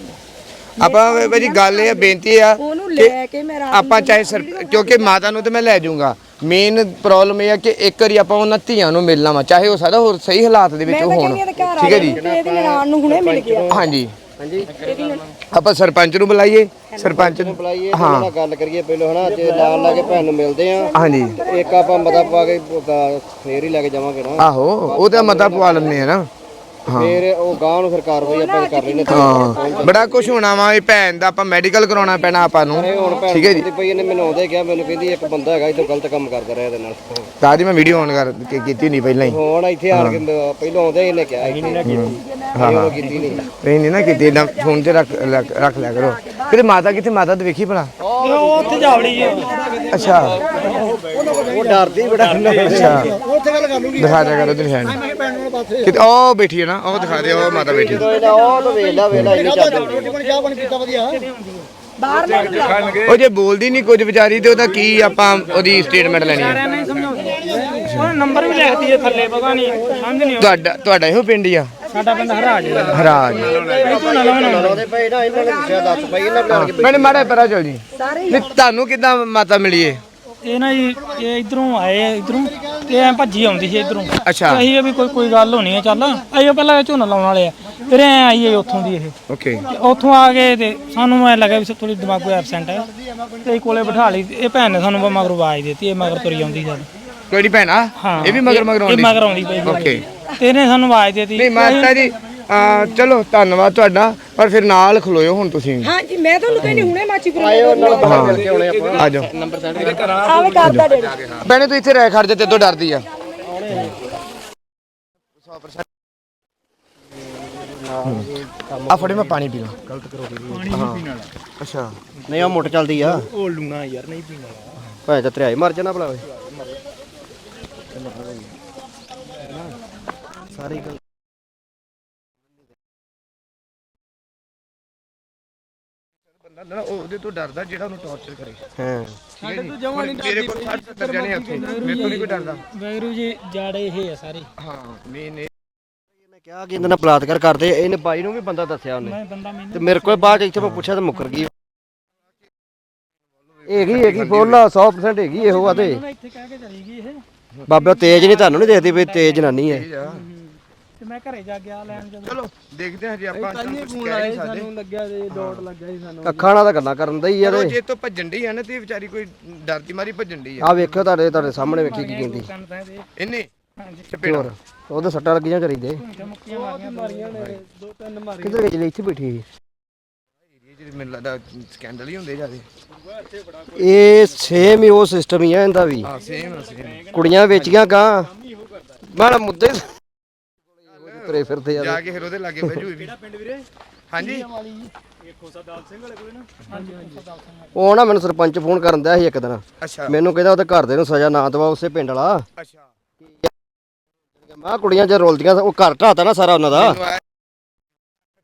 ਆਪਾਂ ਭਾਈ ਜੀ ਗੱਲ ਇਹ ਆ ਬੇਨਤੀ ਆ ਉਹਨੂੰ ਲੈ ਕੇ ਮੈਂ ਰਾਤ ਆਪਾਂ ਚਾਹੇ ਸਰ ਕਿਉਂਕਿ ਮਾਤਾ ਨੂੰ ਤੇ ਮੈਂ ਲੈ ਜਾਊਂਗਾ। ਮੇਨ ਪ੍ਰੋਬਲਮ ਇਹ ਆ ਕਿ ਇੱਕ ਵਾਰੀ ਆਪਾਂ ਉਹਨਾਂ ਧੀਆਂ ਨੂੰ ਮਿਲਣਾ ਵਾ ਚਾਹੇ ਉਹ ਸਾਡਾ ਹੋਰ ਸਹੀ ਹਾਲਾਤ ਦੇ ਵਿੱਚ ਮੈਂ ਤਾਂ ਹੋਣ। ਕਹਿੰਦੀ ਆ ਤੇ ਘਰ ਠੀਕ ਹੈ ਜੀ? ਆ ਇਹਦੀ ਨਨਾਣ ਨੂੰ ਹੁਣੇ ਮਿਲ ਗਿਆ। ਹਾਂਜੀ। ਹਾਂਜੀ। ਆਪਾਂ ਸਰਪੰਚ ਨੂੰ ਬੁਲਾਈਏ। ਸਰਪੰਚ ਨੂੰ ਬੁਲਾਈਏ ਨਾਲ ਗੱਲ ਕਰੀਏ ਪਹਿਲਾਂ ਹਨਾ ਜੇ ਨਾਲ ਲਾ ਕੇ ਭੈਣ ਨੂੰ ਮਿਲਦੇ ਆ। ਹਾਂਜੀ। ਇੱਕ ਆਪਾਂ ਮਤਾ ਪਾ ਕੇ ਫੇਰ ਹੀ ਲੈ ਕੇ ਜਾਵਾਂਗੇ ਨਾ। ਆਹੋ ਉਹ ਤਾਂ ਮਤਾ ਪਵਾ ਲੈਂਦੇ ਆ ਨਾ। ਹਾਂ ਫੇਰ ਉਹ ਗਾਂ ਨੂੰ ਫਿਰ ਕਾਰਵਾਈ ਆਪਾਂ ਕਰ ਲੈਣੇ ਹਾਂ। ਬੜਾ ਕੁਝ ਹੋਣਾ ਵਾ ਇਹ ਭੈਣ ਦਾ ਆਪਾਂ ਮੈਡੀਕਲ ਕਰਾਉਣਾ ਪੈਣਾ ਆਪਾਂ ਨੂੰ। ਹੁਣ ਭੈਣ ਠੀਕ ਹੈ ਜੀ। ਦੀ ਪਈ ਇਹਨੇ ਮੈਨੂੰ ਆਉਂਦੇ ਕਿਹਾ ਮੈਨੂੰ ਕਹਿੰਦੀ ਇੱਕ ਬੰਦਾ ਹੈਗਾ ਇਦੋਂ ਗਲਤ ਕੰਮ ਕਰਦਾ ਰਿਹਾ ਇਹਦੇ ਨਾਲ। ਤਾਂ ਜੀ ਮੈਂ ਵੀਡੀਓ ਆਨ ਕਰ ਕੇ ਕੀਤੀ ਨਹੀਂ ਪਹਿਲਾਂ ਹੀ। ਹੁਣ ਇੱਥੇ ਆਣ ਕੇ ਮ- ਪਹਿਲਾਂ ਆਉਂਦੇ ਇਹਨੇ ਕਿਹਾ ਇੱਥੇ। ਹਾਂ। ਹਾਂ ਕੀਤੀ ਨਹੀਂ। ਨਹੀਂ ਨਹੀਂ ਨਾ ਕੀਤੀ ਏਦਾਂ ਫੋਨ 'ਚ ਰੱਖ ਰੱਖ- ਰੱਖ ਲਿਆ ਕਰੋ। ਕਿਤੇ ਮਾਤਾ ਕਿੱਥੇ ਮਾਤਾ ਤੇ ਵੇਖੀ ਭਲਾ? ਉਹ ਉੱਥੇ ਜਾਵੜੀ ਜੀ। ਅੱਛਾ। ਉਹ ਡਰਦੀ ਬੜਾ। ਅੱਛਾ। ਉੱਥੇ ਗੱਲ ਕਰ ਲੂਗੀ। ਦਿਖਾ ਦਿਆ ਕਰੋ ਤੇ ਨਿਸ਼ਾਨ ਮੈਂ ਭੈਣ ਨੂੰ ਪਾਸੇ। ਕਿਤੇ ਉਹ ਬੈਠੀ ਹੈ ਨਾ। ਉਹ ਦਿਖਾ ਦੇ ਉਹ ਮਾਤਾ ਬੈਠੀ। ਉਹ ਤਾਂ ਵੇਖ ਲੈ ਵੇਖ ਲੈ ਇੰਨੀ ਚੱਲਦੀ ਰੋਟੀ ਪਾਣੀ ਚਾਹ ਪਾਣੀ ਪੀਤਾ ਵਧੀਆ। ਬਾਹਰ ਲੈ ਕੇ ਬੁਲਾ ਉਹ ਜੇ ਬੋਲਦੀ ਨਹੀਂ ਕੁਝ ਵਿਚਾਰੀ ਤੇ ਉਹਦਾ ਕੀ ਆਪਾਂ ਉਹਦੀ ਸਟੇਟਮੈਂਟ ਲੈਣੀ ਹੈ ਨਹੀਂ ਸਮਝਾਉਂਦੇ ਉਹ ਨੰਬਰ ਵੀ ਲਿਖਦੀ ਹੈ ਥੱਲੇ ਪਤਾ ਨਹੀਂ ਸਮਝ ਨਹੀਂ ਤੁਹਾਡਾ ਤੁਹਾਡਾ ਇਹੋ ਪਿੰਡ ਹੀ ਆ? ਸਾਡਾ ਪਿੰਡ ਹਰਾਜ ਹਰਾਜ। ਮੈਨੇ ਮਾੜਾ ਪਰਾ ਚਲ ਜੀ। ਨਹੀਂ ਤੁਹਾਨੂੰ ਕਿਦਾਂ ਮਾਤਾ ਮਿਲੀ ਏ? ਇਹ ਨਾ ਜੀ ਇਹ ਇਧਰੋਂ ਆਏ ਇਧਰੋਂ ਤੇ ਐ ਭੱਜੀ ਆਉਂਦੀ ਸੀ ਇਧਰੋਂ। ਅੱਛਾ। ਅਸੀਂ ਇਹ ਵੀ ਕੋਈ ਕੋਈ ਗੱਲ ਹੋਣੀ ਹੈ ਚੱਲ। ਅਸੀਂ ਪਹਿਲਾਂ ਝੋਨਾ ਲਾਉਣ ਵਾਲੇ ਆ। ਫਿਰ ਐ ਆਈ ਹੈ ਉੱਥੋਂ ਦੀ ਇਹ। ਓਕੇ ਤੇ ਉੱਥੋਂ ਆ ਗਏ ਤੇ ਸਾਨੂੰ ਐ ਲੱਗਾ ਵੀ ਥੋੜੀ ਦਿਮਾਗ ਐਬਸੈਂਟ ਹੈ। ਤੇ ਅਸੀਂ ਕੋਲੇ ਬਿਠਾ ਲਈ। ਇਹ ਭੈਣ ਨੇ ਸਾਨੂੰ ਮਗਰ ਆਵਾਜ਼ ਦਿੱਤੀ ਇਹ ਮਗਰ ਤੁਰੀ ਆਉਂਦੀ ਜਦ ਕੋਈ ਨਹੀਂ ਭੈਣਾ ਇਹ ਵੀ ਮਗਰ ਮਗਰ ਇਹ ਆਉਂਦੀ। ਮਗਰ ਆਉਂਦੀ ਪਈ ਸੀ। ਓਕੇ ਤੇ ਇਹਨੇ ਸਾਨੂੰ ਆਵਾਜ਼ ਦਿੱਤੀ। ਨਹੀਂ ਮਾਤਾ ਜੀ ਆ ਚਲੋ ਧੰਨਵਾਦ ਤੁਹਾਡਾ ਪਰ ਫਿਰ ਨਾਲ ਖਲੋਇਓ ਹੁਣ ਤੁਸੀਂ ਹਾਂਜੀ ਮੈਂ ਤੁਹਾਨੂੰ ਕਹਿੰਦੀ ਹੁਣੇ ਮਾਚੀ ਕਰੋ ਹਾਂ ਆ ਜਾਓ ਆਵੇ ਕਰਦਾ ਡੈਡੀ ਭੈਣੇ ਤੂੰ ਇੱਥੇ ਰਹਿ ਖੜ ਜਾ ਤੇ ਤੋਂ ਡਰਦੀ ਆ ਆ ਫੜੇ ਮੈਂ ਪਾਣੀ ਪੀਣਾ ਗਲਤ ਕਰੋਗੇ ਪਾਣੀ ਨਹੀਂ ਪੀਣ ਵਾਲਾ ਅੱਛਾ ਨਹੀਂ ਆ ਮੁੱਟ ਚੱਲਦੀ ਆ ਉਹ ਲੂਣਾ ਯਾਰ ਨਹੀਂ ਪੀਣਾ ਭਾਵੇਂ ਤਾਂ ਤਰਿਆਈ ਮਰ ਜਾਣਾ ਭਲਾ ਓਏ ਸਾਰੀ ਗੱਲ ਬੰਦਾ ਨਾ ਉਹਦੇ ਤੋਂ ਡਰਦਾ ਜਿਹੜਾ ਉਹਨੂੰ ਟੌਰਚਰ ਕਰੇ। ਹਾਂ। ਸਾਡੇ ਤੋਂ ਜਮਾ ਨਹੀਂ ਮੇਰੇ ਕੋਲ 60 70 ਜਣੇ ਆ ਉੱਥੇ। ਮੇਰੇ ਤੋਂ ਨਹੀਂ ਕੋਈ ਡਰਦਾ। ਵੈਗਰੂ ਜੀ ਜਾੜੇ ਇਹ ਆ ਸਾਰੇ। ਹਾਂ ਮੇਨ ਇਹ। ਇਹਨੇ ਕਿਹਾ ਕਿ ਇਹਦੇ ਨਾਲ ਬਲਾਤਕਾਰ ਕਰਦੇ ਇਹਨੇ ਬਾਈ ਨੂੰ ਵੀ ਬੰਦਾ ਦੱਸਿਆ ਉਹਨੇ। ਤੇ ਮੇਰੇ ਕੋਲ ਬਾਅਦ 'ਚ ਇੱਥੇ ਮੈਂ ਪੁੱਛਿਆ ਤੇ ਮੁੱਕਰ ਗਈ। ਹੈਗੀ ਹੈਗੀ ਫੁੱਲ 100% ਹੈਗੀ ਇਹੋ ਆ ਤੇ। ਇੱਥੇ ਕਹਿ ਕੇ ਚਲੀ ਗਈ ਇਹ। ਬਾਬਾ ਤੇਜ ਨਹੀਂ ਤੁਹਾਨੂੰ ਨਹੀਂ ਦੇਖਦੀ ਵੀ ਤੇਜ ਜਨਾਨੀ ਹੈ। ਮੈਂ ਘਰੇ ਜਾ ਗਿਆ ਲੈਣ ਜਦੋਂ। ਚਲੋ ਦੇਖਦੇ ਹਾਂ ਜੀ ਆਪਾਂ ਤੁਹਾਨੂੰ ਕੁਝ ਕਹਿ ਨਹੀਂ ਸਕਦੇ। ਲੱਗਿਆ ਤੇ ਡੋਟ ਲੱਗਾ ਸੀ ਸਾਨੂੰ। ਅੱਖਾਂ ਨਾਲ ਤਾਂ ਗੱਲਾਂ ਕਰਨ ਦਾ ਹੀ ਤੇ। ਜੇ ਤੋਂ ਭੱਜਣ ਡਈ ਆ ਨਾ ਤੇ ਇਹ ਵਿਚਾਰੀ ਕੋਈ ਡਰਦੀ ਮਾਰੀ ਭੱਜਣ ਡਈ ਆ। ਆ ਵੇਖਿਓ ਤੁਹਾਡੇ ਤੁਹਾਡੇ ਸਾਹਮਣੇ ਵੇਖੀ ਕੀ ਕਹਿੰਦੀ। ਤਾਂ ਤੇ ਇਹਨੇ ਚਪੇੜਾ ਉਹਦੇ ਸੱਟਾਂ ਲੱਗੀਆਂ ਚਰੀ ਦੇ। ਮੁੱਕੀਆਂ ਮਾਰੀਆਂ ਮਾਰੀਆਂ ਨੇ। ਦੋ ਤਿੰਨ ਮਾਰ ਕਿੱਧਰ ਇੱਥੇ ਬੈਠੀ ਸੀ? ਜਿਹੜੀ ਮੈਨੂੰ ਲੱਗਦਾ ਸਕੈਂਡਲ ਹੀ ਹੁੰਦੇ ਜਿਆਦੇ। ਇਹ ਸੇਮ ਹੀ ਉਹ ਸਿਸਟਮ ਹੀ ਆ ਇਹਦਾ ਵੀ। ਹਾਂ ਸੇਮ ਸੇਮ ਕੁੜੀਆਂ ਵੇਚੀਆਂ ਗਾਂ। ਮਾੜਾ ਮੁੱਦੇ ਤੁਰੇ ਫਿਰਦੇ ਆ ਜਾ ਕੇ ਫਿਰ ਉਹਦੇ ਲਾਗੇ ਬਹਿ ਜੂ ਕਿਹੜਾ ਪਿੰਡ ਵੀਰੇ? ਹਾਂਜੀ। ਉਹ ਨਾ ਮੈਨੂੰ ਸਰਪੰਚ ਫੋਨ ਕਰਨ ਦਿਆ ਸੀ ਇੱਕ ਦਿਨ। ਅੱਛਾ। ਮੈਨੂੰ ਕਹਿੰਦਾ ਉਹਦੇ ਘਰ ਦੇ ਨੂੰ ਸਜ਼ਾ ਨਾ ਦਵਾ ਉਸੇ ਪਿੰਡ ਵਾਲਾ। ਅੱਛਾ। ਮੈਂ ਕਿਹਾ ਕੁੜੀਆਂ ਚ ਰੋਲਦੀਆਂ ਉਹ ਘਰ ਢਾਤਾ ਨਾ ਸਾਰਾ ਉਹਨਾਂ ਦਾ।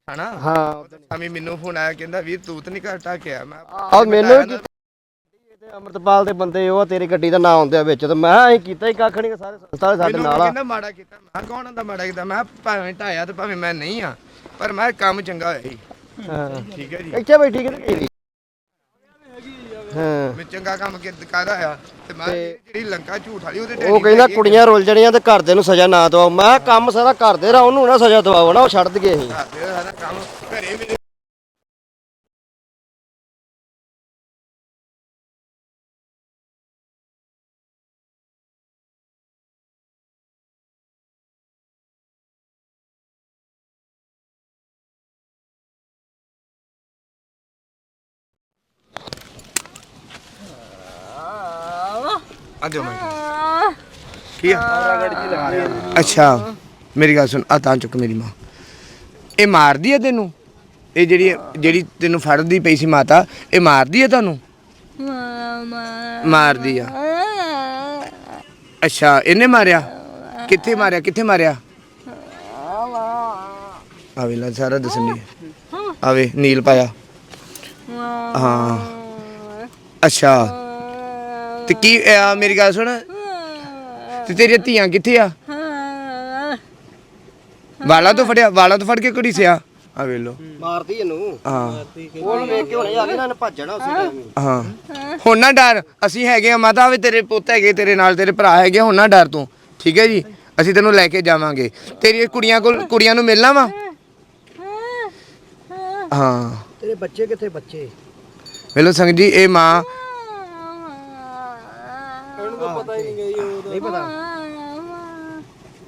ਹਨਾ? ਹਾਂ। ਅਮੀ ਮੈਨੂੰ ਫੋਨ ਆਇਆ ਕਹਿੰਦਾ ਵੀਰ ਤੂੰ ਤਾਂ ਨਹੀਂ ਘਰ ਟਾ ਕੇ ਆ ਮੈਂ ਆ ਮੈਨੂੰ ਵੀ ਕੀਤਾ ਅੰਮ੍ਰਿਤਪਾਲ ਦੇ ਬੰਦੇ ਉਹ ਆ, ਤੇਰੀ ਗੱਡੀ ਦਾ ਨਾਂ ਆਉਂਦੇ ਆ ਵਿੱਚ ਤੇ ਮੈਂ ਕਿਹਾ ਅਸੀਂ ਕੀਤਾ ਹੀ ਕੱਖ ਨਹੀਂ ਸਾਰੇ ਸੰਸਥਾ ਵਾਲੇ ਸਾਡੇ ਮੈਨੂੰ ਨਾਲ ਆ। ਕਹਿੰਦਾ ਮਾੜਾ ਕੀਤਾ ਮੈਂ ਕਿਹਾ ਕੌਣ ਆਂਦਾ ਮਾੜਾ ਕੀਤਾ? ਮੈਂ ਕਿਹਾ ਭਾਵੇਂ ਢਾਇਆ ਤੇ ਭਾਵੇਂ ਮੈਂ ਨਹੀਂ ਆ ਪਰ ਮੈਂ ਕੰਮ ਚੰਗਾ ਹੋਇਆ ਸੀ। ਹਾਂ। ਠੀਕ ਹੈ ਜੀ। ਇੱਥੇ ਬੈਠੀ ਕਿ ਹਾਂ। ਮੈਂ ਚੰਗਾ ਕੰਮ ਕਿ ਕਾਦਾ ਆ ਤੇ ਮੈਂ ਜਿਹੜੀ ਲੰਕਾ ਝੂਠ ਵਾਲੀ ਉਹਦੇ ਉਹ ਕਹਿੰਦਾ ਹੈਗੀ ਆ। ਕੁੜੀਆਂ ਰੁੱਲ ਜਣੀਆਂ ਤੇ ਘਰ ਦੇ ਨੂੰ ਸਜ਼ਾ ਨਾ ਦਵਾਓ। ਮੈਂ ਕਿਹਾ ਕੰਮ ਸਾਰਾ ਘਰ ਦੇ ਰਾ ਉਹਨੂੰ ਨਾ ਸਜ਼ਾ ਦਵਾਓ ਨਾ ਉਹ ਛੱਡ ਦਈਏ ਅਸੀਂ। ਘਰ ਦੇ ਸਾਰਾ ਕੰਮ ਘਰੇ ਮੇਰੇ ਆ ਦਿਓ ਮੈਂ ਕੀ ਆ? ਅੱਛਾ, ਮੇਰੀ ਗੱਲ ਸੁਣ ਆ ਤਾਂ ਚੁੱਕ ਮੇਰੀ ਮਾਂ। ਇਹ ਮਾਰਦੀ ਆ ਤੈਨੂੰ? ਇਹ ਜਿਹੜੀ ਜਿਹੜੀ ਤੈਨੂੰ ਫੜਦੀ ਪਈ ਸੀ ਮਾਤਾ, ਇਹ ਮਾਰਦੀ ਆ ਤੁਹਾਨੂੰ? ਮਾਰਦੀ ਆ। ਅੱਛਾ, ਇਹਨੇ ਮਾਰਿਆ? ਕਿੱਥੇ ਮਾਰਿਆ ਕਿੱਥੇ ਮਾਰਿਆ? ਆਵੇ ਲਾ, ਸਾਰਾ ਦੱਸਣੀ ਆਵੇ ਨੀਲ ਪਾਇਆ। ਹਾਂ। ਅੱਛਾ। ਤੇ ਕੀ ਅਹ ਮੇਰੀ ਗੱਲ ਸੁਣ। ਤੇ ਤੇਰੀਆਂ ਧੀਆਂ ਕਿੱਥੇ ਆ? ਵਾਲਾ ਤੋਂ ਫੜਿਆ ਵਾਲਾ ਤੋਂ ਫੜ ਕੇ ਕੁੜੀ ਸਿਆ। ਆ ਵੇ ਲੋ ਮਾਰਦੀ ਇਹਨੂੰ। ਹਾਂ। ਉਹਨੂੰ ਵੇਖ ਕੇ ਹੁਣੇ ਆ ਗਈ ਨਾ ਇਹਨੇ ਭੱਜਣਾ ਉਸੇ ਟਾਈਮ ਹੀ। ਹਾਂ। ਹੁਣ ਨਾ ਡਰ ਅਸੀਂ ਹੈਗੇ ਆ ਮਾਤਾ ਵੀ ਤੇਰੇ ਪੁੱਤ ਹੈਗੇ ਤੇਰੇ ਨਾਲ ਤੇਰੇ ਭਰਾ ਹੈਗੇ ਹੁਣ ਨਾ ਡਰ ਤੂੰ। ਠੀਕ ਹੈ ਜੀ? ਅਸੀਂ ਤੈਨੂੰ ਲੈ ਕੇ ਜਾਵਾਂਗੇ। ਤੇਰੀ ਕੁੜੀਆਂ ਕੋਲ ਕੁੜੀਆਂ ਨੂੰ ਮਿਲਣਾ ਵਾ? ਹਾਂ। ਤੇਰੇ ਬੱਚੇ ਕਿੱਥੇ ਬੱਚੇ? ਵੇਲੋ ਸੰਗ ਜੀ ਇਹ ਮਾਂ ਨਹੀਂ ਪਤਾ।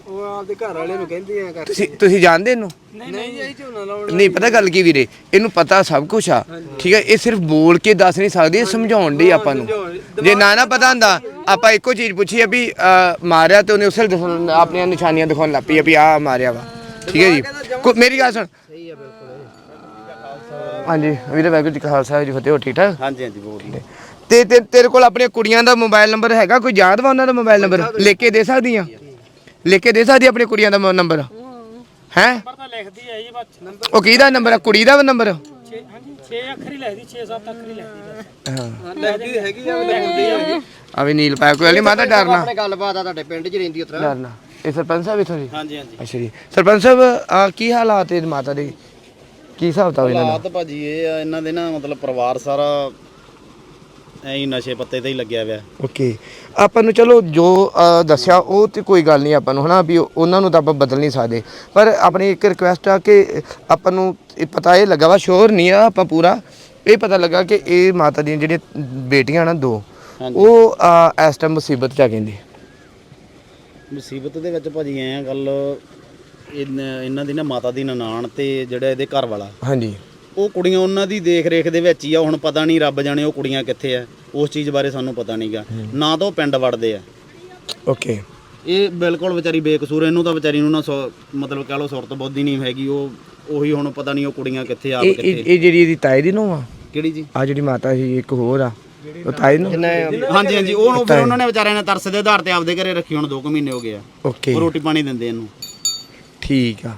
ਉਹ ਆਪਦੇ ਘਰ ਵਾਲੇ ਨੂੰ ਕਹਿੰਦੇ ਆ ਕਰ ਤੁਸੀਂ ਤੁਸੀਂ ਜਾਣਦੇ ਇਹਨੂੰ? ਨਹੀਂ ਇਹ ਝੋਨਾ ਲਾਉਣ ਨਹੀਂ ਪਤਾ ਗੱਲ ਕੀ ਵੀਰੇ? ਇਹਨੂੰ ਪਤਾ ਸਭ ਕੁਝ ਆ। ਠੀਕ ਹੈ ਇਹ ਸਿਰਫ ਬੋਲ ਕੇ ਦੱਸ ਨਹੀਂ ਸਕਦੀ ਇਹ ਸਮਝਾਉਣ ਦੀ ਆਪਾਂ ਨੂੰ। ਜੇ ਨਾ ਨਾ ਪਤਾ ਹੁੰਦਾ ਆਪਾਂ ਇੱਕੋ ਚੀਜ਼ ਪੁੱਛੀ ਆ ਵੀ ਅਹ, ਮਾਰਿਆ ਤੇ ਉਹਨੇ ਉਸੇ ਆਪਣੀਆਂ ਨਿਸ਼ਾਨੀਆਂ ਦਿਖਾਉਣ ਲੱਗ ਪਈ ਆ ਵੀ ਆ ਮਾਰਿਆ ਵਾ। ਠੀਕ ਹੈ ਜੀ? ਕੋ- ਮੇਰੀ ਗੱਲ ਸੁਣ। ਹਾਂਜੀ ਵੀਰੇ ਵਾਹਿਗੁਰੂ ਜੀ ਕਾ ਖਾਲਸਾ ਜੀ ਫਤਿਹ ਹੋ ਠੀਕ ਠਾਕ? ਹਾਂਜੀ ਹਾਂਜੀ ਬਹੁਤ ਤੇ ਤੇ ਤੇਰੇ ਕੋਲ ਆਪਣੀਆਂ ਕੁੜੀਆਂ ਦਾ ਮੋਬਾਈਲ ਨੰਬਰ ਹੈਗਾ? ਕੋਈ ਯਾਦ ਵਾ ਉਹਨਾਂ ਦਾ ਮੋਬਾਈਲ ਨੰਬਰ ਲਿਖ ਕੇ ਦੇ ਸਕਦੀ ਆ ਲਿਖ ਕੇ ਦੇ ਸਕਦੀ ਆ ਆਪਣੀ ਕੁੜੀਆਂ ਦਾ ਨੰਬਰ ਹੈ? ਤਾਂ ਲਿਖਦੀ ਹੈ ਜੀ ਬਸ। ਉਹ ਕਿਹਦਾ ਨੰਬਰ ਆ? ਕੁੜੀ ਦਾ ਨੰਬਰ ਹਾਂਜੀ 6 ਅੱਖਰ ਹੀ ਲਿਖਦੀ 6-7 ਅੱਖਰ ਹੀ ਲਿਖਦੀ ਬਸ। ਹਾਂ। ਲੱਗਦੀ ਹੈਗੀ ਆ ਲਿਖਦੀ ਆ। ਆ। ਵੀ ਨੀਲ ਪਾਇਆ ਕੋਈ ਨਹੀਂ ਮਾਤਾ ਡਰਨਾ। ਆਪਣੇ ਗੱਲਬਾਤ ਆ ਤੁਹਾਡੇ ਪਿੰਡ 'ਚ ਰਹਿੰਦੀ ਉਤਰਾ। ਡਰਨਾ। ਇਹ ਸਰਪੰਚ ਸਾਹਿਬ ਇਥੋਂ ਜੀ? ਹਾਂਜੀ ਹਾਂਜੀ। ਅੱਛਾ ਜੀ। ਸਰਪੰਚ ਸਾਹਿਬ ਆ ਕੀ ਹਾਲਾਤ ਹੈ ਮਾਤਾ ਦੇ? ਕੀ ਹਿਸਾਬ ਤਾ ਇਹਨਾਂ ਦਾ? ਹਾਲਾਤ ਭਾਜੀ ਇਹ ਆ ਇਹਨਾਂ ਦੇ ਨਾ ਮਤਲਬ ਪਰਿਵਾਰ ਸਾਰਾ ਐਂ ਹੀ ਨਸ਼ੇ ਪੱਤੇ ਤੇ ਹੀ ਲੱਗਿਆ ਹੋਇਆ ਓਕੇ। ਆਪਾਂ ਨੂੰ ਚਲੋ ਜੋ ਅ, ਦੱਸਿਆ ਉਹ ਤੇ ਕੋਈ ਗੱਲ ਨਹੀਂ ਆਪਾਂ ਨੂੰ ਹਨਾ ਵੀ ਉਹਨਾਂ ਨੂੰ ਤਾਂ ਆਪਾਂ ਬਦਲ ਨਹੀਂ ਸਕਦੇ। ਪਰ ਆਪਣੀ ਇੱਕ ਰਿਕੁਐਸਟ ਆ ਕਿ ਆਪਾਂ ਨੂੰ ਇਹ ਪਤਾ ਇਹ ਲੱਗਾ ਵਾ ਸ਼ੋਰ ਨਹੀਂ ਆ ਆਪਾਂ ਪੂਰਾ। ਇਹ ਪਤਾ ਲੱਗਾ ਕਿ ਇਹ ਮਾਤਾ ਦੀਆਂ ਜਿਹੜੀਆਂ ਬੇਟੀਆਂ ਨਾ ਦੋ ਉਹ ਅ, ਇਸ ਟਾਈਮ ਮੁਸੀਬਤ ਚ ਆ ਕਹਿੰਦੇ ਮੁਸੀਬਤ ਦੇ ਵਿੱਚ ਭਾਜੀ ਐਂ ਆ ਗੱਲ ਇਨ- ਇਹਨਾਂ ਦੀ ਨਾ ਮਾਤਾ ਦੀ ਨਨਾਣ ਤੇ ਜਿਹੜਾ ਇਹਦੇ ਘਰ ਵਾਲਾ ਹਾਂਜੀ। ਉਹ ਕੁੜੀਆਂ ਉਹਨਾਂ ਦੀ ਦੇਖ ਰੇਖ ਦੇ ਵਿੱਚ ਹੀ ਆ ਹੁਣ ਪਤਾ ਨਹੀਂ ਰੱਬ ਜਾਣੇ ਉਹ ਕੁੜੀਆਂ ਕਿੱਥੇ ਆ। ਉਸ ਚੀਜ਼ ਬਾਰੇ ਸਾਨੂੰ ਪਤਾ ਨਹੀਂਗਾ। ਨਾ ਤਾਂ ਉਹ ਪਿੰਡ ਵੜਦੇ ਆ। ਓਕੇ। ਇਹ ਬਿਲਕੁਲ ਵਿਚਾਰੀ ਬੇਕਸੂਰ ਇਹਨੂੰ ਤਾਂ ਵਿਚਾਰੀ ਨੂੰ ਨਾ ਸੌ- ਮਤਲਬ ਕਹ ਲਓ ਸੁਰਤ ਬੁੱਧੀ ਨਹੀਂ ਹੈਗੀ। ਉਹ ਉਹੀ ਹੁਣ ਪਤਾ ਨਹੀਂ ਉਹ ਕੁੜੀਆਂ ਕਿੱਥੇ ਆਪ ਇਹ ਇਹ ਕਿੱਥੇ ਇਹ ਜਿਹੜੀ ਇਹਦੀ ਤਾਏ ਦੀ ਨੂੰ ਆ? ਕਿਹੜੀ ਜੀ? ਆ ਜਿਹੜੀ ਮਾਤਾ ਸੀ ਇੱਕ ਹੋਰ ਆ। ਉਹ ਤਾਏ ਨੂੰ ਹਾਂਜੀ ਹਾਂਜੀ। ਉਹ ਫਿਰ ਉਹਨਾਂ ਨੇ ਵਿਚਾਰਿਆਂ ਨੇ ਤਰਸ ਦੇ ਆਧਾਰ ਤੇ ਆਪਦੇ ਘਰੇ ਰੱਖੀ ਹੁਣ 2 ਮਹੀਨੇ ਹੋ ਗਏ ਆ। ਓਕੇ। ਉਹ ਰੋਟੀ ਪਾਣੀ ਦਿੰਦੇ ਇਹਨੂੰ। ਠੀਕ ਆ।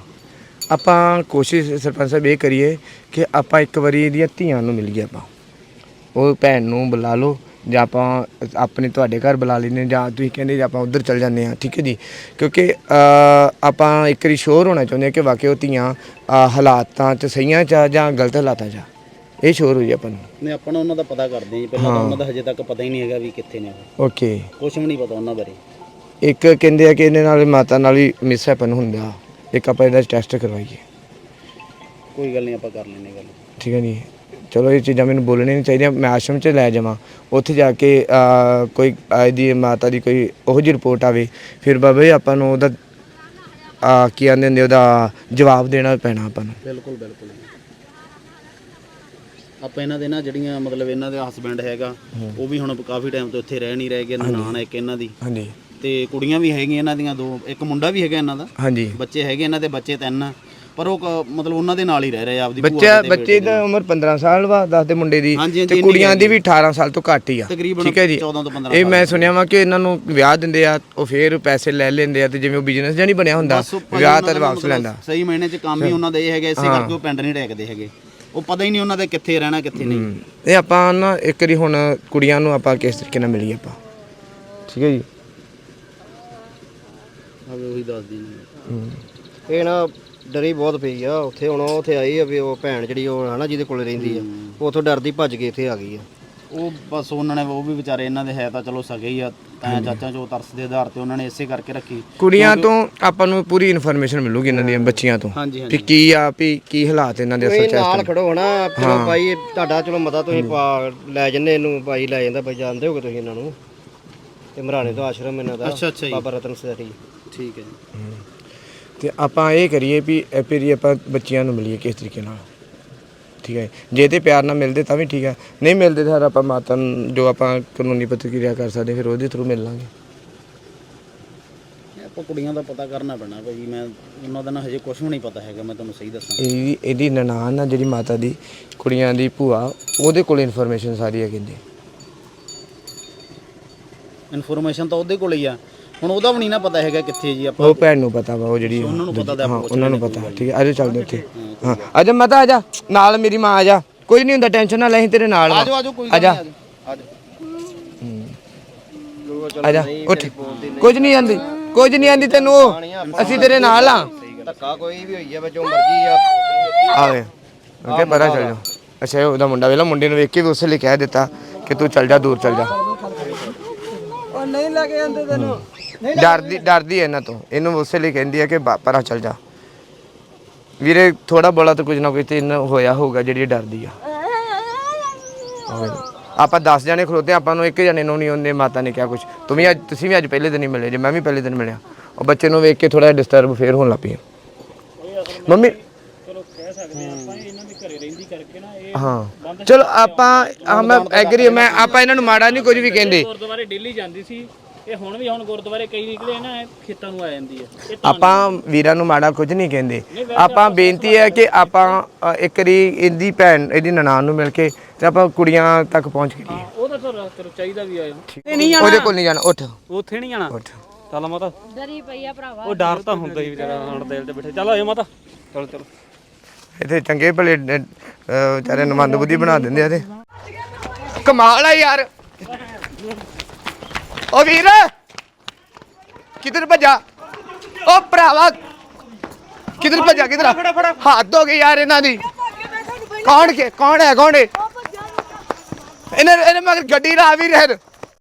ਆਪਾਂ ਕੋਸ਼ਿਸ਼ ਸਰਪੰਚ ਸਾਹਿਬ ਇਹ ਕਰੀਏ ਕਿ ਆਪਾਂ ਇੱਕ ਵਾਰੀ ਇਹਦੀਆਂ ਧੀਆਂ ਨੂੰ ਮਿਲ ਗਏ ਆਪਾਂ। ਉਹ ਭੈਣ ਨੂੰ ਬੁਲਾ ਲਓ ਜਾਂ ਆਪਾਂ ਆਪਣੇ ਤੁਹਾਡੇ ਘਰ ਬੁਲਾ ਲੈਨੇ ਜਾਂ ਤੁਸੀਂ ਕਹਿੰਦੇ ਜੇ ਆਪਾਂ ਉੱਧਰ ਚੱਲ ਜਾਂਦੇ ਆ ਠੀਕ ਹੈ ਜੀ? ਕਿਉਂਕਿ ਆਪਾਂ ਇੱਕ ਵਾਰੀ ਸ਼ੋਰ ਹੋਣਾ ਚਾਹੁੰਦੇ ਹਾਂ ਕਿ ਵਾਕਿਆ ਉਹ ਧੀਆਂ ਹਾਲਾਤਾਂ 'ਚ ਸਹੀਆਂ 'ਚ ਆ ਜਾਂ ਗਲਤ ਹਾਲਾਤਾਂ 'ਚ ਆ। ਇਹ ਸ਼ੋਰ ਹੋ ਜੀ ਆਪਾਂ ਨੂੰ। ਨੇ ਆਪਾਂ ਨੂੰ ਉਹਨਾਂ ਦਾ ਪਤਾ ਕਰਦੇ ਹਾਂ ਜੀ। ਪਹਿਲਾਂ ਤਾਂ ਉਹਨਾਂ ਦਾ ਹਜੇ ਤੱਕ ਪਤਾ ਹੀ ਨਹੀਂ ਹੈਗਾ ਵੀ ਕਿੱਥੇ ਨੇ ਉਹ। ਓਕੇ ਕੁਝ ਵੀ ਨਹੀਂ ਪਤਾ ਉਹਨਾਂ ਬਾਰੇ। ਇੱਕ ਕਹਿੰਦੇ ਆ ਕਿ ਇਹਦੇ ਨਾਲ ਮਾਤਾ ਨਾਲ ਹੀ ਮਿਸਹੈਪਨ ਹੁੰਦਾ। ਇੱਕ ਆਪਾਂ ਇਹਦਾ ਟੈਸਟ ਕਰਵਾਈਏ। ਕੋਈ ਗੱਲ ਨਹੀਂ ਆਪਾਂ ਕਰ ਲੈਨੇ ਗੱਲ। ਠੀਕ ਹੈ ਜੀ? ਚਲੋ ਇਹ ਚੀਜ਼ਾਂ ਮੈਨੂੰ ਬੋਲਣੀਆਂ ਨਹੀਂ ਚਾਹੀਦੀਆਂ ਮੈਂ ਆਸ਼ਰਮ 'ਚ ਲੈ ਜਾਵਾਂ। ਉੱਥੇ ਜਾ ਕੇ ਅਹ, ਕੋਈ ਇਹਦੀ ਮਾਤਾ ਦੀ ਕੋਈ ਉਹੋ ਜਿਹੀ ਰਿਪੋਰਟ ਆਵੇ ਫਿਰ ਬਾਬਾ ਜੀ ਆਪਾਂ ਨੂੰ ਉਹਦਾ ਆ ਕੀ ਆਂਦੇ ਹੁੰਦੇ ਉਹਦਾ ਜਵਾਬ ਦੇਣਾ ਪੈਣਾ ਆਪਾਂ ਨੂੰ। ਬਿਲਕੁਲ ਬਿਲਕੁਲ। ਆਪਾਂ ਇਹਨਾਂ ਦੇ ਨਾ ਜਿਹੜੀਆਂ ਮਤਲਬ ਇਹਨਾਂ ਦੇ ਹਸਬੰਡ ਹੈਗਾ ਉਹ ਵੀ ਹੁਣ ਕਾਫੀ ਟਾਈਮ ਤੋਂ ਇੱਥੇ ਰਹਿ ਨਹੀਂ ਰਹੇ ਗਏ ਨਨਾਣ ਇੱਕ ਇਹਨਾਂ ਦੀ। ਹਾਂਜੀ। ਤੇ ਕੁੜੀਆਂ ਵੀ ਹੈਗੀਆਂ ਇਹਨਾਂ ਦੀਆਂ ਦੋ ਇੱਕ ਮੁੰਡਾ ਵੀ ਹੈਗਾ ਇਹਨਾਂ ਦਾ। ਹਾਂਜੀ। ਬੱਚੇ ਹੈਗੇ ਇਹਨਾਂ ਦੇ ਬੱਚੇ ਤਿੰਨ। ਆ ਪਰ ਉਹ ਕ- ਮਤਲਬ ਉਹਨਾਂ ਦੇ ਨਾਲ ਹੀ ਰਹਿ ਰਹੇ ਆ ਆਪਦੀ ਭੂਆ ਬੱਚਾ ਦੇ ਬੱਚੇ ਬੇਟੇ ਦੀ ਉਮਰ 15 ਸਾਲ ਵਾ ਦੱਸਦੇ ਮੁੰਡੇ ਦੀ ਹਾਂਜੀ, ਹਾਂਜੀ, ਤੇ ਇੰਨੀ ਕੁੜੀਆਂ ਦੀ। ਵੀ 18 ਸਾਲ ਤੋਂ ਘੱਟ ਹੀ ਆ। ਤਕਰੀਬਨ ਠੀਕ ਹੈ ਜੀ। 14 ਤੋਂ 15 ਇਹ ਮੈਂ। ਸੁਣਿਆ ਵਾ ਕਿ ਇਹਨਾਂ ਨੂੰ ਵਿਆਹ ਦਿੰਦੇ ਆ ਉਹ ਫੇਰ ਪੈਸੇ ਲੈ ਲੈਂਦੇ ਆ ਤੇ ਜਿਵੇਂ ਉਹ ਬਿਜ਼ਨਸ ਜਾਂ ਨਹੀਂ ਬਣਿਆ ਹੁੰਦਾ ਬਸ ਉਹ ਭਾਜੀ ਵਿਆਹ ਉਹਨਾਂ ਤਾਂ ਦਾ ਵਾਪਸ ਮਤਲਬ ਲੈਂਦਾ। ਸਹੀ ਮਾਇਨੇ 'ਚ ਕੰਮ ਹੀ ਉਹਨਾਂ ਦਾ ਇਹ ਹੈਗਾ ਇਸੇ। ਕਰਕੇ ਉਹ ਪਿੰਡ ਨਹੀਂ ਟੇਕਦੇ ਹੈਗੇ। ਉਹ ਪਤਾ ਹੀ ਨਹੀਂ ਉਹਨਾਂ ਦੇ ਕਿੱਥੇ ਰਹਿਣਾ ਕਿੱਥੇ ਨਹੀਂ। ਇਹ ਆਪਾਂ ਨਾ ਇੱਕ ਵਾਰੀ ਹੁਣ ਕੁੜੀਆਂ ਨੂੰ ਆਪਾਂ ਕਿਸ ਤਰੀਕੇ ਨਾਲ ਮਿਲੀਏ ਆਪਾਂ? ਠੀਕ ਹੈ ਜੀ। ਉਹੀ ਦੱਸਦੀ ਨਹੀਂ ਇਹ ਨਾ ਡਰੀ ਬਹੁਤ ਪਈ ਆ। ਉੱਥੇ ਹੁਣ ਉਹ ਉੱਥੇ ਆਈ ਆ ਵੀ ਉਹ ਭੈਣ ਜਿਹੜੀ ਉਹ ਹਨਾ ਜਿਹਦੇ ਕੋਲ ਰਹਿੰਦੀ ਆ। ਉਹ ਉੱਥੋਂ ਡਰਦੀ ਭੱਜ ਕੇ ਇੱਥੇ ਆ ਗਈ ਆ। ਉਹ ਬਸ ਉਹਨਾਂ ਨੇ ਉਹ ਵੀ ਵਿਚਾਰੇ ਇਹਨਾਂ ਦੇ ਹੈ ਤਾਂ ਚਲੋ ਸਗੇ ਹੀ ਆ। ਤਾਂ ਚਾਚਾ ਜੋ ਤਰਸ ਦੇ ਆਧਾਰ ਤੇ ਉਹਨਾਂ ਨੇ ਇਸੇ ਕਰਕੇ ਰੱਖੀ। ਕੁੜੀਆਂ ਤੋਂ ਆਪਾਂ ਨੂੰ ਪੂਰੀ ਇਨਫੋਰਮੇਸ਼ਨ ਮਿਲੂਗੀ ਇਹਨਾਂ ਦੀਆਂ ਬੱਚੀਆਂ ਤੋਂ। ਵੀ ਕੀ ਆ ਵੀ ਕੀ ਹਾਲਾਤ ਇਹਨਾਂ ਦੇ ਅਸਲ ਚ ਨਾਲ? ਖੜੋ ਹਨਾ। ਚਲੋ ਭਾਈ ਤੁਹਾਡਾ ਚਲੋ ਮਤਾ ਤੁਸੀਂ ਪਾ ਲੈ ਜੰਨੇ ਇਹਨੂੰ ਭਾਈ ਲੈ ਜਾਂਦਾ ਭਾਈ ਜਾਣਦੇ ਹੋਗੇ ਤੁਸੀਂ ਇਹਨਾਂ ਨੂੰ। ਤੇ ਮਰਾਣੇ ਤੋਂ ਆਸ਼ਰਮ ਇਹਨਾਂ ਦਾ ਜੀ। ਬਾਬਾ ਰਤਨ ਸੈਰੀ। ਠੀਕ ਹੈ ਜੀ। ਤੇ ਆਪਾਂ ਇਹ ਕਰੀਏ ਵੀ ਇਹ ਫਿਰ ਆਪਾਂ ਬੱਚੀਆਂ ਨੂੰ ਮਿਲੀਏ ਕਿਸ ਤਰੀਕੇ ਨਾਲ। ਠੀਕ ਹੈ ਜੇ। ਤੇ ਪਿਆਰ ਨਾਲ ਮਿਲਦੇ ਤਾਂ ਵੀ ਠੀਕ ਹੈ। ਨਹੀਂ ਮਿਲਦੇ ਤਾਂ ਫਿਰ ਆਪਾਂ ਮਾਤਾ ਨੂੰ ਜੋ ਆਪਾਂ ਕਾਨੂੰਨੀ ਪ੍ਰਤੀਕਿਰਿਆ ਕਰ ਸਕਦੇ ਫਿਰ ਉਹਦੇ ਥਰੂ ਮਿਲ ਲਾਂਗੇ। ਇਹ ਆਪਾਂ ਕੁੜੀਆਂ ਦਾ ਪਤਾ ਕਰਨਾ ਪੈਣਾ ਭਾਜੀ ਮੈਂ ਉਹਨਾਂ ਦਾ ਨਾ ਹਜੇ ਕੁਝ ਵੀ ਨਹੀਂ ਪਤਾ ਹੈਗਾ ਮੈਂ ਤੁਹਾਨੂੰ ਸਹੀ ਦੱਸਾਂ। ਇਹਦੀ ਇਹਦੀ ਨਨਾਣ ਆ ਜਿਹੜੀ ਮਾਤਾ ਦੀ ਕੁੜੀਆਂ ਦੀ ਭੂਆ ਉਹਦੇ ਕੋਲ ਇਨਫੋਰਮੇਸ਼ਨ ਸਾਰੀ ਹੈ ਕਹਿੰਦੇ। ਇਨਫੋਰਮੇਸ਼ਨ ਤਾਂ ਉਹਦੇ ਕੋਲ ਹੀ ਆ। ਹੁਣ ਉਹਦਾ ਵੀ ਨਹੀਂ ਨਾ ਪਤਾ ਹੈਗਾ ਕਿੱਥੇ ਜੀ ਆਪਾਂ ਉਹ ਭੈਣ ਨੂੰ ਪਤਾ ਵਾ ਉਹ ਜਿਹੜੀ ਉਹਨਾਂ ਨੂੰ ਪਤਾ ਤਾਂ ਹਾਂ ਉਹਨਾਂ ਨੂੰ ਪਤਾ। ਠੀਕ ਹੈ ਆਜੋ ਚੱਲਦੇ ਉੱਥੇ। ਹਾਂ ਆਜਾ ਮਾਤਾ ਆਜਾ ਨਾਲ ਮੇਰੀ ਮਾਂ ਆਜਾ ਕੋਈ ਨਹੀਂ ਹੁੰਦਾ ਟੈਨਸ਼ਨ ਨਾ ਲੈ ਅਸੀਂ ਤੇਰੇ ਨਾਲ ਆਜੋ ਆਜੋ ਕੋਈ ਆਜਾ ਆਜੋ ਆਜਾ ਉੱਠ। ਕੁਝ ਨਹੀਂ ਆਂਦੀ ਕੁਝ ਨਹੀਂ ਆਂਦੀ ਤੈਨੂੰ ਉਹ। ਅਸੀਂ ਤੇਰੇ ਨਾਲ ਆ। ਧੱਕਾ ਕੋਈ ਵੀ ਹੋਈ ਆ ਜੋ ਮਰਜ਼ੀ ਆ। ਆਵੇ ਓਕੇ ਪਰਾਂ ਚੱਲ ਜਾ ਅੱਛਾ ਇਹ ਉਹਦਾ ਮੁੰਡਾ ਵੇਲਾ ਮੁੰਡੇ ਨੂੰ ਵੇਖ ਕੇ ਵੀ ਉਸੇ ਲਈ ਕਹਿ ਦਿੱਤਾ ਕਿ ਤੂੰ ਚੱਲ ਜਾ ਦੂਰ ਚੱਲ ਜਾ। ਉਹ ਨਹੀਂ ਲੈ ਕੇ ਜਾਂਦੇ ਤੈਨੂੰ। ਡਰਦੀ ਡਰਦੀ ਹੈ ਇਹਨਾਂ ਤੋਂ। ਇਹਨੂੰ ਉਸੇ ਲਈ ਕਹਿੰਦੀ ਹੈ ਕਿ ਬਾ- ਪਰਾਂ ਚੱਲ ਜਾ। ਵੀਰੇ ਥੋੜਾ ਬੋਲਾ ਤਾਂ ਕੁਝ ਨਾ ਕੁਝ ਤੇ ਇਹਨਾਂ ਹੋਇਆ ਹੋਊਗਾ ਜਿਹੜੀ ਇਹ ਡਰਦੀ ਆ। ਆਪਾਂ 10 ਜਣੇ ਖਲੋਤੇ ਆਪਾਂ ਨੂੰ ਇੱਕ ਜਣੇ ਨੂੰ ਨਹੀਂ ਉਹਨੇ ਮਾਤਾ ਨੇ ਕਿਹਾ ਕੁਝ ਤੂੰ ਵੀ ਅੱਜ ਤੁਸੀਂ ਵੀ ਅੱਜ ਪਹਿਲੇ ਦਿਨ ਹੀ ਮਿਲੇ ਜੇ ਮੈਂ ਵੀ ਪਹਿਲੇ ਦਿਨ ਮਿਲਿਆ। ਉਹ ਬੱਚੇ ਨੂੰ ਵੇਖ ਕੇ ਥੋੜਾ ਡਿਸਟਰਬ ਫੇਰ ਹੋਣ ਲੱਗ ਪਈ ਮੰਮੀ ਚਲੋ ਕਹਿ ਸਕਦੇ ਆ ਆਪਾਂ ਇਹਨਾਂ ਦੇ ਘਰੇ ਰਹਿੰਦੀ ਕਰਕੇ ਨਾ ਇਹ ਹਾਂ। ਚਲੋ ਆਪਾਂ ਮੈਂ ਐਗਰੀ ਮੈਂ ਆਪਾਂ ਇਹਨਾਂ ਨੂੰ ਮਾੜਾ ਨਹੀਂ ਕੁਝ ਵੀ ਕਹਿੰਦੇ। ਗੁਰਦੁਆਰੇ ਡੇਲੀ ਜਾਂਦੀ ਸੀ। ਇਹ ਹੁਣ ਵੀ ਹੁਣ ਗੁਰਦੁਆਰੇ ਕਈ ਨਿਕਲੇ ਨਾ ਇਹ ਖੇਤਾਂ ਨੂੰ ਆ ਜਾਂਦੀ ਹੈ ਇਹ ਤਾਂ ਆਪਾਂ ਵੀਰਾਂ ਨੂੰ ਮਾੜਾ ਕੁਝ ਨਹੀਂ ਕਹਿੰਦੇ। ਆਪਾਂ ਬੇਨਤੀ ਹੈ ਕਿ ਆਪਾਂ ਅ, ਇੱਕ ਵਾਰੀ ਇਹਦੀ ਭੈਣ ਇਹਦੀ ਨਨਾਣ ਨੂੰ ਮਿਲ ਕੇ ਤੇ ਆਪਾਂ ਕੁੜੀਆਂ ਤੱਕ ਪਹੁੰਚ ਗਏ ਉਹ ਤਾਂ ਫਿਰ ਚਾਹੀਦਾ ਵੀ ਆਇਆ ਉਹਦੇ ਕੋਲ ਨਹੀਂ ਜਾਣਾ ਉੱਠ। ਉੱਥੇ ਨਹੀਂ ਜਾਣਾ? ਉੱਠ। ਚੱਲ ਮਾਤਾ। ਡਰੀ ਪਈ ਆ ਭਰਾਵਾ। ਉਹ ਡਰ ਤਾਂ ਹੁੰਦਾ ਹੀ ਵਿਚਾਰਾ ਹੁਣ ਦਿਲ ਤੇ ਬੈਠੇ। ਚੱਲ ਆਏ ਮਾਤਾ। ਚਲ ਚਲ। ਇੱਥੇ ਚੰਗੇ ਭਲੇ ਵਿਚਾਰੇ ਨਮੰਦ ਬੁੱਧੀ ਬਣਾ ਦਿੰਦੇ ਆ ਤੇ। ਕਮਾਲ ਆ ਯਾਰ। ਓ ਵੀਰ ਕਿੱਧਰ ਭੱਜਾ? ਓ ਭਰਾਵਾ ਕਿੱਧਰ ਭੱਜਾ ਕਿੱਧਰ ਹੱਥ ਹੋ ਗਏ ਯਾਰ ਇਹਨਾਂ ਦੀ। ਕੌਣ ਕੇ ਕੌਣ ਹੈ ਕੌਣ ਹੈ? ਇਹਨਾਂ ਇਹਨਾਂ ਮਗਰ ਗੱਡੀ ਲਾ ਵੀ ਰਹਿ